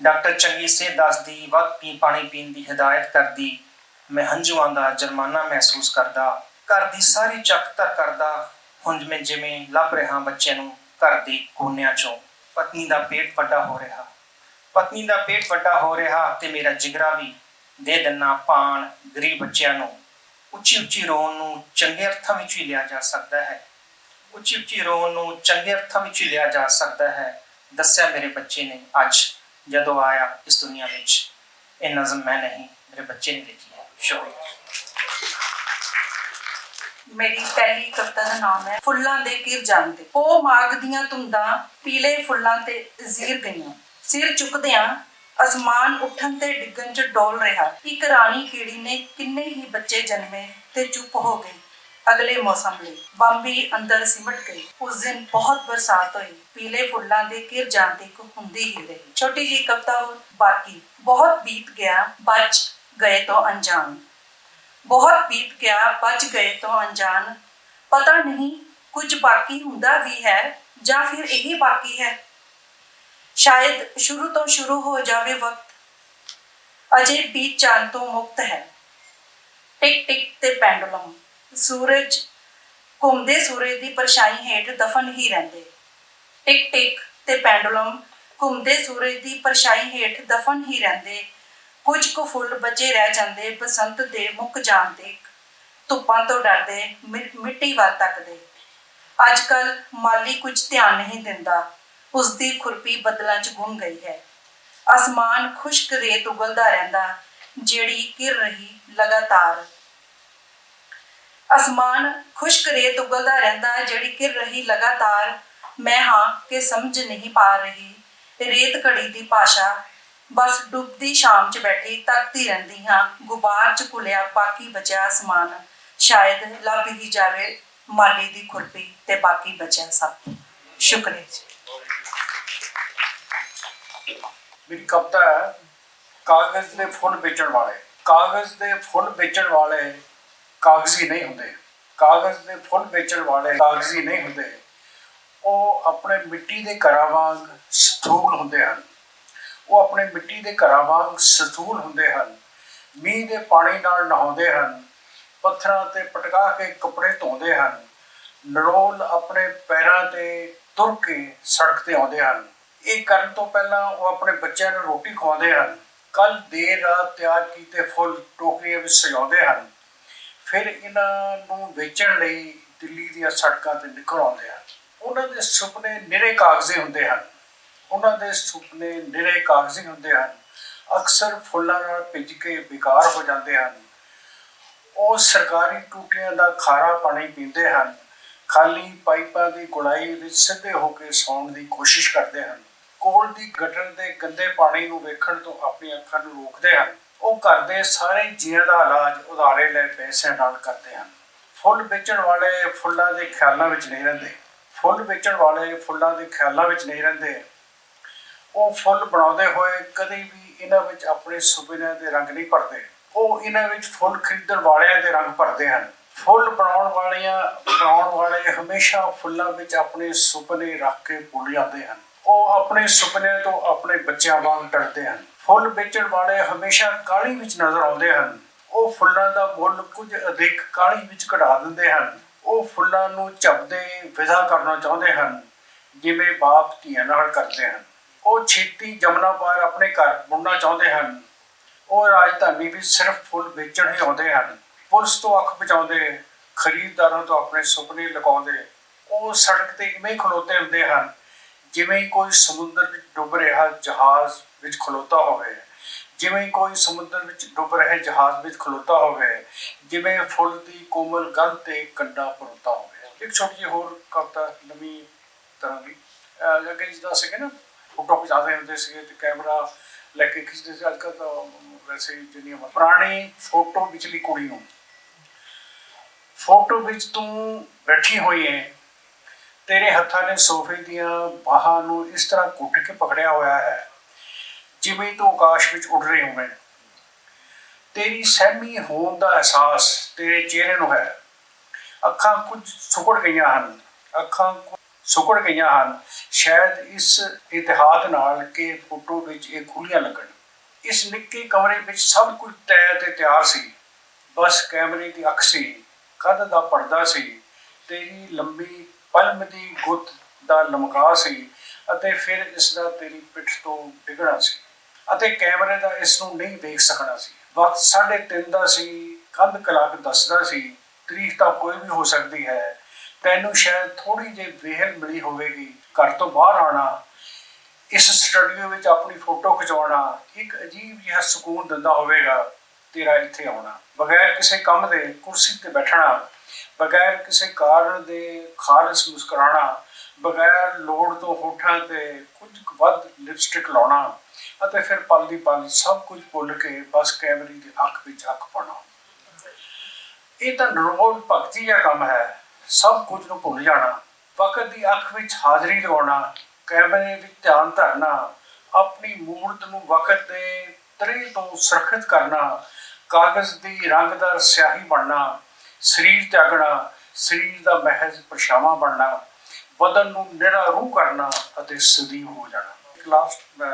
ਡਾਕਟਰ ਚੰਗੀ ਸਿਹਤ ਦੱਸਦੀ, ਵੱਧ ਪੀ ਪਾਣੀ ਪੀਣ ਦੀ ਹਦਾਇਤ ਕਰਦੀ। ਮੈਂ ਹੰਝੂਆਂ ਦਾ ਜੁਰਮਾਨਾ ਮਹਿਸੂਸ ਕਰਦਾ, ਘਰ ਦੀ ਸਾਰੀ ਚੱਕ ਧਰ ਕਰਦਾ ਹੁਣ ਜਿਵੇਂ ਜਿਵੇਂ ਲੱਭ ਰਿਹਾ ਬੱਚੇ ਨੂੰ ਘਰ ਦੇ ਕੋਨਿਆਂ ਚੋਂ। ਪਤਨੀ ਦਾ ਪੇਟ ਵੱਡਾ ਹੋ ਰਿਹਾ। ਪਤਨੀ ਦਾ ਪੇਟ ਵੱਡਾ ਹੋ ਰਿਹਾ ਤੇ ਮੇਰਾ ਜਿਗਰਾ ਵੀ ਦੇ ਦਿਨਾ ਪਾਣ ਗਰੀਬ ਬੱਚਿਆਂ ਨੂੰ। ਉੱਚੀ ਉੱਚੀ ਰੋਣ ਨੂੰ ਚੰਗੇ ਅਰਥਾਂ ਵਿੱਚ ਵੀ ਲਿਆ ਜਾ ਸਕਦਾ ਹੈ। ਉੱਚੀ ਉੱਚੀ ਰੋਣ ਨੂੰ ਚੰਗੇ ਅਰਥਾਂ ਵਿੱਚ ਵੀ ਲਿਆ ਜਾ ਸਕਦਾ ਹੈ। ਦੱਸਿਆ ਮੇਰੇ ਬੱਚੇ ਨੇ ਅੱਜ ਜਦੋਂ ਆਇਆ ਇਸ ਦੁਨੀਆ ਵਿੱਚ, ਇਹ ਨਜ਼ਮ ਮੈਂ ਨਹੀਂ, ਮੇਰੇ ਬੱਚੇ ਨੇ ਲਿਖੀ ਹੈ। ਸ਼ੁਕਰੀਆ। ਮੇਰੀ ਪਹਿਲੀ ਕਵਿਤਾ ਦਾ ਨਾਮ ਹੈ, ਫੁੱਲਾਂ ਦੇ ਕਿਰ ਜਾਂਦੇ ਉਹ ਮਾਗ ਦੀਆਂ ਧੁੰਦਾਂ ਪੀਲੇ ਫੁੱਲਾਂ ਤੇ ਜ਼ੀਰ ਗਈਆਂ ਸਿਰ ਚੁੱਕਦਿਆਂ ਅਸਮਾਨ ਉੱਠਣ ਤੇ ਡਿੱਗਣ ਚ ਡੋਲ ਰਿਹਾ। ਇੱਕ ਰਾਣੀ ਕੀੜੀ ਨੇ ਕਿੰਨੇ ਹੀ ਬੱਚੇ ਜਨਮੇ ਤੇ ਚੁੱਪ ਹੋ ਗਈ। ਅਗਲੇ ਮੌਸਮ ਲਈ ਬੰਬੀ ਅੰਦਰ ਸਿਮਟ ਗਈ। ਉਸ ਦਿਨ ਬਹੁਤ ਬਰਸਾਤ ਹੋਈ। ਪੀਲੇ ਫੁੱਲਾਂ ਦੇ ਕਿਰ ਜਾਂਦੇ ਕੋ ਹੁੰਦੀ ਹੀ ਰਹੀ। ਛੋਟੀ ਜੀ ਕਵਿਤਾ ਬਾਕੀ ਬਹੁਤ ਬੀਤ ਗਿਆ, ਬਚ ਗਏ ਤੋਂ ਅਣਜਾਣ। ਬਹੁਤ ਬੀਤ ਗਿਆ, ਬਚ ਗਏ ਤੋਂ ਅਣਜਾਣ। ਪਤਾ ਨਹੀਂ ਕੁਝ ਬਾਕੀ ਹੁੰਦਾ ਵੀ ਹੈ ਜਾਂ ਫਿਰ ਇਹੀ ਬਾਕੀ ਹੈ। ਸ਼ਾਇਦ ਸ਼ੁਰੂ ਤੋਂ ਸ਼ੁਰੂ ਹੋ ਜਾਵੇ ਵਕਤ। ਅਜੇ ਬੀਤ ਜਾਣ ਤੋਂ ਮੁਕਤ ਹੈ। ਟਿਕ ਟਿਕ ਤੇ ਪੈਂਡੂਲਮ। ਸੂਰਜ ਘੁੰਮਦੇ ਸੂਰਜ ਦੀ ਪਰਛਾਈ ਹੇਠ ਦਫਨ ਹੀ ਰਹਿੰਦੇ। ਟਿਕ ਟਿਕ ਤੇ ਪੈਂਡੂਲਮ ਘੁੰਮਦੇ ਸੂਰਜ ਦੀ ਪਰਛਾਈ ਹੇਠ ਦਫਨ ਹੀ ਰਹਿੰਦੇ। ਕੁਝ ਕੁ ਫੁੱਲ ਬਚੇ ਰਹਿ ਜਾਂਦੇ, ਬਸੰਤ ਦੇ ਮੁੱਕ ਜਾਣ ਤੇ ਧੁੱਪਾਂ ਤੋਂ ਡਰਦੇ ਮਿੱਟੀ ਵੱਲ ਤੱਕਦੇ। ਅੱਜ ਕੱਲ ਮਾਲੀ ਕੁਝ ਧਿਆਨ ਨਹੀਂ ਦਿੰਦਾ। ਉਸ ਦੀ ਖੁਰਪੀ ਬੱਦਲਾਂ 'ਚ ਗੁੰਮ ਗਈ ਹੈ। ਅਸਮਾਨ ਖੁਸ਼ਕ ਰੇਤ ਉਗਲਦਾ ਰਹਿੰਦਾ, ਜਿਹੜੀ ਕਿਰ ਰਹੀ ਲਗਾਤਾਰ। ਅਸਮਾਨ ਖੁਸ਼ਕ ਰੇਤ ਉਗਲਦਾ ਰਹਿੰਦਾ, ਜਿਹੜੀ ਕਿਰ ਰਹੀ ਲਗਾਤਾਰ। ਮੈਂ ਹਾਂ ਕਿ ਸਮਝ ਨਹੀਂ ਪਾ ਰਹੀ। ਰੇਤ ਘੜੀ ਦੀ ਭਾਸ਼ਾ, ਬਸ ਡੁੱਬਦੀ ਸ਼ਾਮ 'ਚ ਬੈਠੀ, ਤੱਕਦੀ ਰਹਿੰਦੀ ਹਾਂ। ਗੁਬਾਰ 'ਚ ਕੁਲਿਆ ਬਾਕੀ ਬਚਿਆ ਅਸਮਾਨ। ਸ਼ਾਇਦ ਲੱਭ ਹੀ ਜਾਵੇ ਮਾਲੀ ਦੀ ਖੁਰਪੀ ਤੇ ਬਾਕੀ ਬਚਿਆ ਸਭ। ਸ਼ੁਕਰੀਆ ਮੇਰੀ ਕਵਿਤਾ ਹੈ, ਕਾਗਜ਼ ਦੇ ਫੁੱਲ ਵੇਚਣ ਵਾਲੇ। ਕਾਗਜ਼ ਦੇ ਫੁੱਲ ਵੇਚਣ ਵਾਲੇ ਕਾਗਜ਼ੀ ਨਹੀਂ ਹੁੰਦੇ। ਕਾਗਜ਼ ਦੇ ਫੁੱਲ ਵੇਚਣ ਵਾਲੇ ਕਾਗਜ਼ੀ ਨਹੀਂ ਹੁੰਦੇ। ਉਹ ਆਪਣੇ ਮਿੱਟੀ ਦੇ ਘਰਾਂ ਵਾਂਗ ਸਥੂਲ ਹੁੰਦੇ ਹਨ। ਉਹ ਆਪਣੇ ਮਿੱਟੀ ਦੇ ਘਰਾਂ ਵਾਂਗ ਸਥੂਲ ਹੁੰਦੇ ਹਨ। ਮੀਂਹ ਦੇ ਪਾਣੀ ਨਾਲ ਨਹਾਉਂਦੇ ਹਨ। ਪੱਥਰਾਂ ਤੇ ਪਟਕਾ ਕੇ ਕੱਪੜੇ ਧੋਂਦੇ ਹਨ। ਨਰੋਲ ਆਪਣੇ ਪੈਰਾਂ ਤੇ ਤੁਰ ਕੇ ਸੜਕ ਤੇ ਆਉਂਦੇ ਹਨ। ਇਹ ਕਰਨ ਤੋਂ ਪਹਿਲਾਂ ਉਹ ਆਪਣੇ ਬੱਚਿਆਂ ਨੂੰ ਰੋਟੀ ਖਵਾਉਂਦੇ ਹਨ। ਕੱਲ ਦੇਰ ਰਾਤ ਤਿਆਰ ਕੀਤੇ ਫੁੱਲ ਟੋਕਰੀਆਂ ਵਿੱਚ ਸਜਾਉਂਦੇ ਹਨ। ਫਿਰ ਇਹਨਾਂ ਨੂੰ ਵੇਚਣ ਲਈ ਦਿੱਲੀ ਦੀਆਂ ਸੜਕਾਂ ਤੇ ਨਿਕਲ ਆਉਂਦੇ ਹਨ। ਉਹਨਾਂ ਦੇ ਸੁਪਨੇ ਨਿਰੇ ਕਾਗਜ਼ੀ ਹੁੰਦੇ ਹਨ। ਉਹਨਾਂ ਦੇ ਸੁਪਨੇ ਨਿਰੇ ਕਾਗਜ਼ੀ ਹੁੰਦੇ ਹਨ। ਅਕਸਰ ਫੁੱਲਾਂ ਨਾਲ ਭਿੱਜ ਕੇ ਬੇਕਾਰ ਹੋ ਜਾਂਦੇ ਹਨ। ਉਹ ਸਰਕਾਰੀ ਟੂਟੀਆਂ ਦਾ ਖਾਰਾ ਪਾਣੀ ਪੀਂਦੇ ਹਨ। ਖਾਲੀ ਪਾਈਪਾਂ ਦੀ ਗੁਲਾਈ ਵਿੱਚ ਸਿੱਧੇ ਹੋ ਕੇ ਸੌਣ ਦੀ ਕੋਸ਼ਿਸ਼ ਕਰਦੇ ਹਨ। ਕੋਲ ਦੀ ਗਟਰ ਦੇ ਗੰਦੇ ਪਾਣੀ ਨੂੰ ਵੇਖਣ ਤੋਂ ਆਪਣੀ ਅੱਖਾਂ ਨੂੰ ਰੋਕਦੇ ਹਨ। ਉਹ ਘਰ ਦੇ ਸਾਰੇ ਜੀਆਂ ਦਾ ਇਲਾਜ ਉਧਾਰੇ ਲਏ ਪੈਸਿਆਂ ਨਾਲ ਕਰਦੇ ਹਨ। ਫੁੱਲ ਵੇਚਣ ਵਾਲੇ ਫੁੱਲਾਂ ਦੇ ਖਿਆਲਾਂ ਵਿੱਚ ਨਹੀਂ ਰਹਿੰਦੇ। ਫੁੱਲ ਵੇਚਣ ਵਾਲੇ ਫੁੱਲਾਂ ਦੇ ਖਿਆਲਾਂ ਵਿੱਚ ਨਹੀਂ ਰਹਿੰਦੇ। ਉਹ ਫੁੱਲ ਬਣਾਉਂਦੇ ਹੋਏ ਕਦੇ ਵੀ ਇਹਨਾਂ ਵਿੱਚ ਆਪਣੇ ਸੁਪਨਿਆਂ ਦੇ ਰੰਗ ਨਹੀਂ ਭਰਦੇ। ਉਹ ਇਹਨਾਂ ਵਿੱਚ ਫੁੱਲ ਖਰੀਦਣ ਵਾਲਿਆਂ ਦੇ ਰੰਗ ਭਰਦੇ ਹਨ। ਫੁੱਲ ਬਣਾਉਣ ਵਾਲੀਆਂ, ਬਣਾਉਣ ਵਾਲੇ ਹਮੇਸ਼ਾ ਫੁੱਲਾਂ ਵਿੱਚ ਆਪਣੇ ਸੁਪਨੇ ਰੱਖ ਕੇ ਭੁੱਲ ਜਾਂਦੇ ਹਨ। ਉਹ ਆਪਣੇ ਸੁਪਨਿਆਂ ਤੋਂ ਆਪਣੇ ਬੱਚਿਆਂ ਵਾਂਗ ਡਰਦੇ ਹਨ। ਫੁੱਲ ਵੇਚਣ ਵਾਲੇ ਹਮੇਸ਼ਾ ਕਾਲੀ ਵਿੱਚ ਨਜ਼ਰ ਆਉਂਦੇ ਹਨ। ਉਹ ਫੁੱਲਾਂ ਦਾ ਮੁੱਲ ਕੁਝ ਅਧਿਕ ਕਾਲੀ ਵਿੱਚ ਕਢਾ ਦਿੰਦੇ ਹਨ। ਉਹ ਫੁੱਲਾਂ ਨੂੰ ਝਪਦੇ ਵਿਦਾ ਕਰਨਾ ਚਾਹੁੰਦੇ ਹਨ, ਜਿਵੇਂ ਬਾਪ ਧੀਆਂ ਨਾਲ ਕਰਦੇ ਹਨ। ਉਹ ਛੇਤੀ ਜਮਨਾ ਪਾਰ ਆਪਣੇ ਘਰ ਮੁੜਨਾ ਚਾਹੁੰਦੇ ਹਨ। ਉਹ ਰਾਜਧਾਨੀ ਵੀ ਸਿਰਫ ਫੁੱਲ ਵੇਚਣ ਹੀ ਆਉਂਦੇ ਹਨ। ਪੁਲਿਸ ਤੋਂ ਅੱਖ ਬਚਾਉਂਦੇ ਖਰੀਦਦਾਰਾਂ ਤੋਂ ਆਪਣੇ ਸੁਪਨੇ ਲਗਾਉਂਦੇ ਉਹ ਸੜਕ ਤੇ ਇਵੇਂ ਖਲੋਤੇ ਹੁੰਦੇ ਹਨ। ਜਿਵੇਂ ਕੋਈ ਸਮੁੰਦਰ ਵਿੱਚ ਡੁੱਬ ਰਿਹਾ ਜਹਾਜ਼ ਵਿੱਚ ਖਲੋਤਾ ਹੋਵੇ, ਜਿਵੇਂ ਕੋਈ ਸਮੁੰਦਰ ਵਿੱਚ ਡੁੱਬ ਰਹੇ ਜਹਾਜ਼ ਵਿੱਚ ਖਲੋਤਾ ਹੋਵੇ, ਜਿਵੇਂ ਫੁੱਲ ਦੀ ਕੋਮਲ ਗਲ ਤੇ ਕੰਡਾ ਪਰੋਤਾ ਹੋਵੇ। ਇੱਕ ਛੋਟੀ ਜਿਹੀ ਹੋਰ ਕਵਿਤਾ ਨਵੀਂ ਤਰ੍ਹਾਂ ਦੀ ਅੱਗੇ ਜਿੱਦਾਂ ਸੀਗੇ ਨਾ ਫੋਟੋ ਖਿਚਾਉਂਦੇ ਹੁੰਦੇ ਸੀਗੇ ਤੇ ਕੈਮਰਾ ਲੈ ਕੇ ਖਿੱਚਦੇ ਸੀ। ਅੱਜ ਕੱਲ੍ਹ ਤਾਂ ਵੈਸੇ ਹੀ ਜਿੰਨੀ ਪੁਰਾਣੀ ਫੋਟੋ ਵਿਚਲੀ ਕੁੜੀ ਨੂੰ। ਫੋਟੋ ਵਿੱਚ ਤੂੰ ਬੈਠੀ ਹੋਈ ਹੈ ਤੇਰੇ ਹੱਥਾਂ ਨੇ ਸੋਫੇ ਦੀਆਂ ਬਾਹਾਂ ਨੂੰ ਇਸ ਤਰ੍ਹਾਂ ਘੁੱਟ ਕੇ ਪਕੜਿਆ ਹੋਇਆ ਹੈ, ਜਿਵੇਂ ਤੂੰ ਆਕਾਸ਼ ਵਿੱਚ ਉੱਡ ਰਹੀ ਹੋਵੇਂ। ਤੇਰੀ ਸਹਿਮੀ ਹੋਣ ਦਾ ਅਹਿਸਾਸ ਤੇਰੇ ਚਿਹਰੇ ਨੂੰ ਹੈ। ਅੱਖਾਂ ਕੁਝ ਸੁਕੜ ਗਈਆਂ ਹਨ, ਅੱਖਾਂ ਸੁਕੜ ਗਈਆਂ ਹਨ। ਸ਼ਾਇਦ ਇਸ ਇਤਿਹਾਦ ਨਾਲ ਕਿ ਫੋਟੋ ਵਿੱਚ ਇਹ ਖੁੱਲੀਆਂ ਲੱਗਣ। ਇਸ ਨਿੱਕੇ ਕਮਰੇ ਵਿੱਚ ਸਭ ਕੁਝ ਤੈਅ ਤੇ ਤਿਆਰ ਸੀ। ਬਸ ਕੈਮਰੇ ਦੀ ਅੱਖ ਸੀ ਕਦ ਦਾ ਪਰਦਾ ਸੀ, ਤੇਰੀ ਲੰਬੀ ਪਲਮ ਦੀ ਗੁੱਤ ਦਾ ਲਮਕਾ ਸੀ ਅਤੇ ਫਿਰ ਇਸ ਦਾ ਤੇਰੀ ਪਿੱਠ ਤੋਂ ਡਿੱਗਣਾ ਸੀ ਅਤੇ ਕੈਮਰੇ ਦਾ ਇਸ ਨੂੰ ਨਹੀਂ ਵੇਖ ਸਕਣਾ ਸੀ। ਵਕਤ 3:30 ਦਾ ਸੀ, ਕੰਧ ਕਲਾਕ ਦੱਸਦਾ ਸੀ, ਤਰੀਕ ਤਾਂ ਕੋਈ ਵੀ ਹੋ ਸਕਦੀ ਹੈ। ਤੈਨੂੰ ਸ਼ਾਇਦ ਥੋੜੀ ਜਿਹੀ ਵੇਹਲ ਮਿਲੀ ਹੋਵੇਗੀ, ਘਰ ਤੋਂ ਬਾਹਰ ਆਣਾ ਇਸ ਸਟੂਡੀਓ ਵਿੱਚ ਆਪਣੀ ਫੋਟੋ ਖਿਚਵਾਉਣਾ ਇੱਕ ਅਜੀਬ ਜਿਹਾ ਸਕੂਨ ਦਿੰਦਾ ਹੋਵੇਗਾ, ਤੇਰਾ ਇੱਥੇ ਆਉਣਾ, ਬਗੈਰ ਕਿਸੇ ਕੰਮ ਦੇ ਕੁਰਸੀ ਤੇ ਬੈਠਣਾ। ਬਗੈਰ ਕਿਸੇ ਕਾਰਨ ਦੇ ਖਾਲਸ ਮੁਸਕਰਾਣਾ ਬਗੈਰ ਲੋੜ ਤੋਂ ਹੋਠਾਂ ਤੇ ਕੁਝ ਵੱਧ ਲਿਪਸਟਿਕ ਲਾਉਣਾ ਅਤੇ ਫਿਰ ਪਲ ਦੀ ਪਲ ਸਭ ਕੁਝ ਭੁੱਲ ਕੇ ਬਸ ਕੈਮਰੇ ਦੀ ਅੱਖ ਵਿੱਚ ਅੱਖ ਪਾਉਣਾ। ਇਹ ਤਾਂ ਨਿਰੋਲ ਭਗਤੀ ਦਾ ਕੰਮ ਹੈ। ਸਭ ਕੁਝ ਨੂੰ ਭੁੱਲ ਜਾਣਾ, ਵਕਤ ਦੀ ਅੱਖ ਵਿੱਚ ਹਾਜ਼ਰੀ ਲਵਾਉਣਾ, ਕੈਮਰੇ ਵਿੱਚ ਧਿਆਨ ਧਰਨਾ, ਆਪਣੀ ਮੂਰਤ ਨੂੰ ਵਕਤ ਦੇ ਤਰੇ ਤੋਂ ਸੁਰੱਖਿਅਤ ਕਰਨਾ, ਕਾਗਜ਼ ਦੀ ਰੰਗਦਾਰ ਸਿਆਹੀ ਬਣਨਾ ਸਰੀਰ ਤਿਆਗਣਾ, ਸਰੀਰ ਦਾ ਮਹਿਜ਼ ਪਰਛਾਵਾਂ ਬਣਨਾ ਬਦਨ ਨੂੰ ਨਿਰਾ ਰੂਹ ਕਰਨਾ ਅਤੇ ਸਦੀਵ ਹੋ ਜਾਣਾ। ਲਾਸਟ ਮੈਂ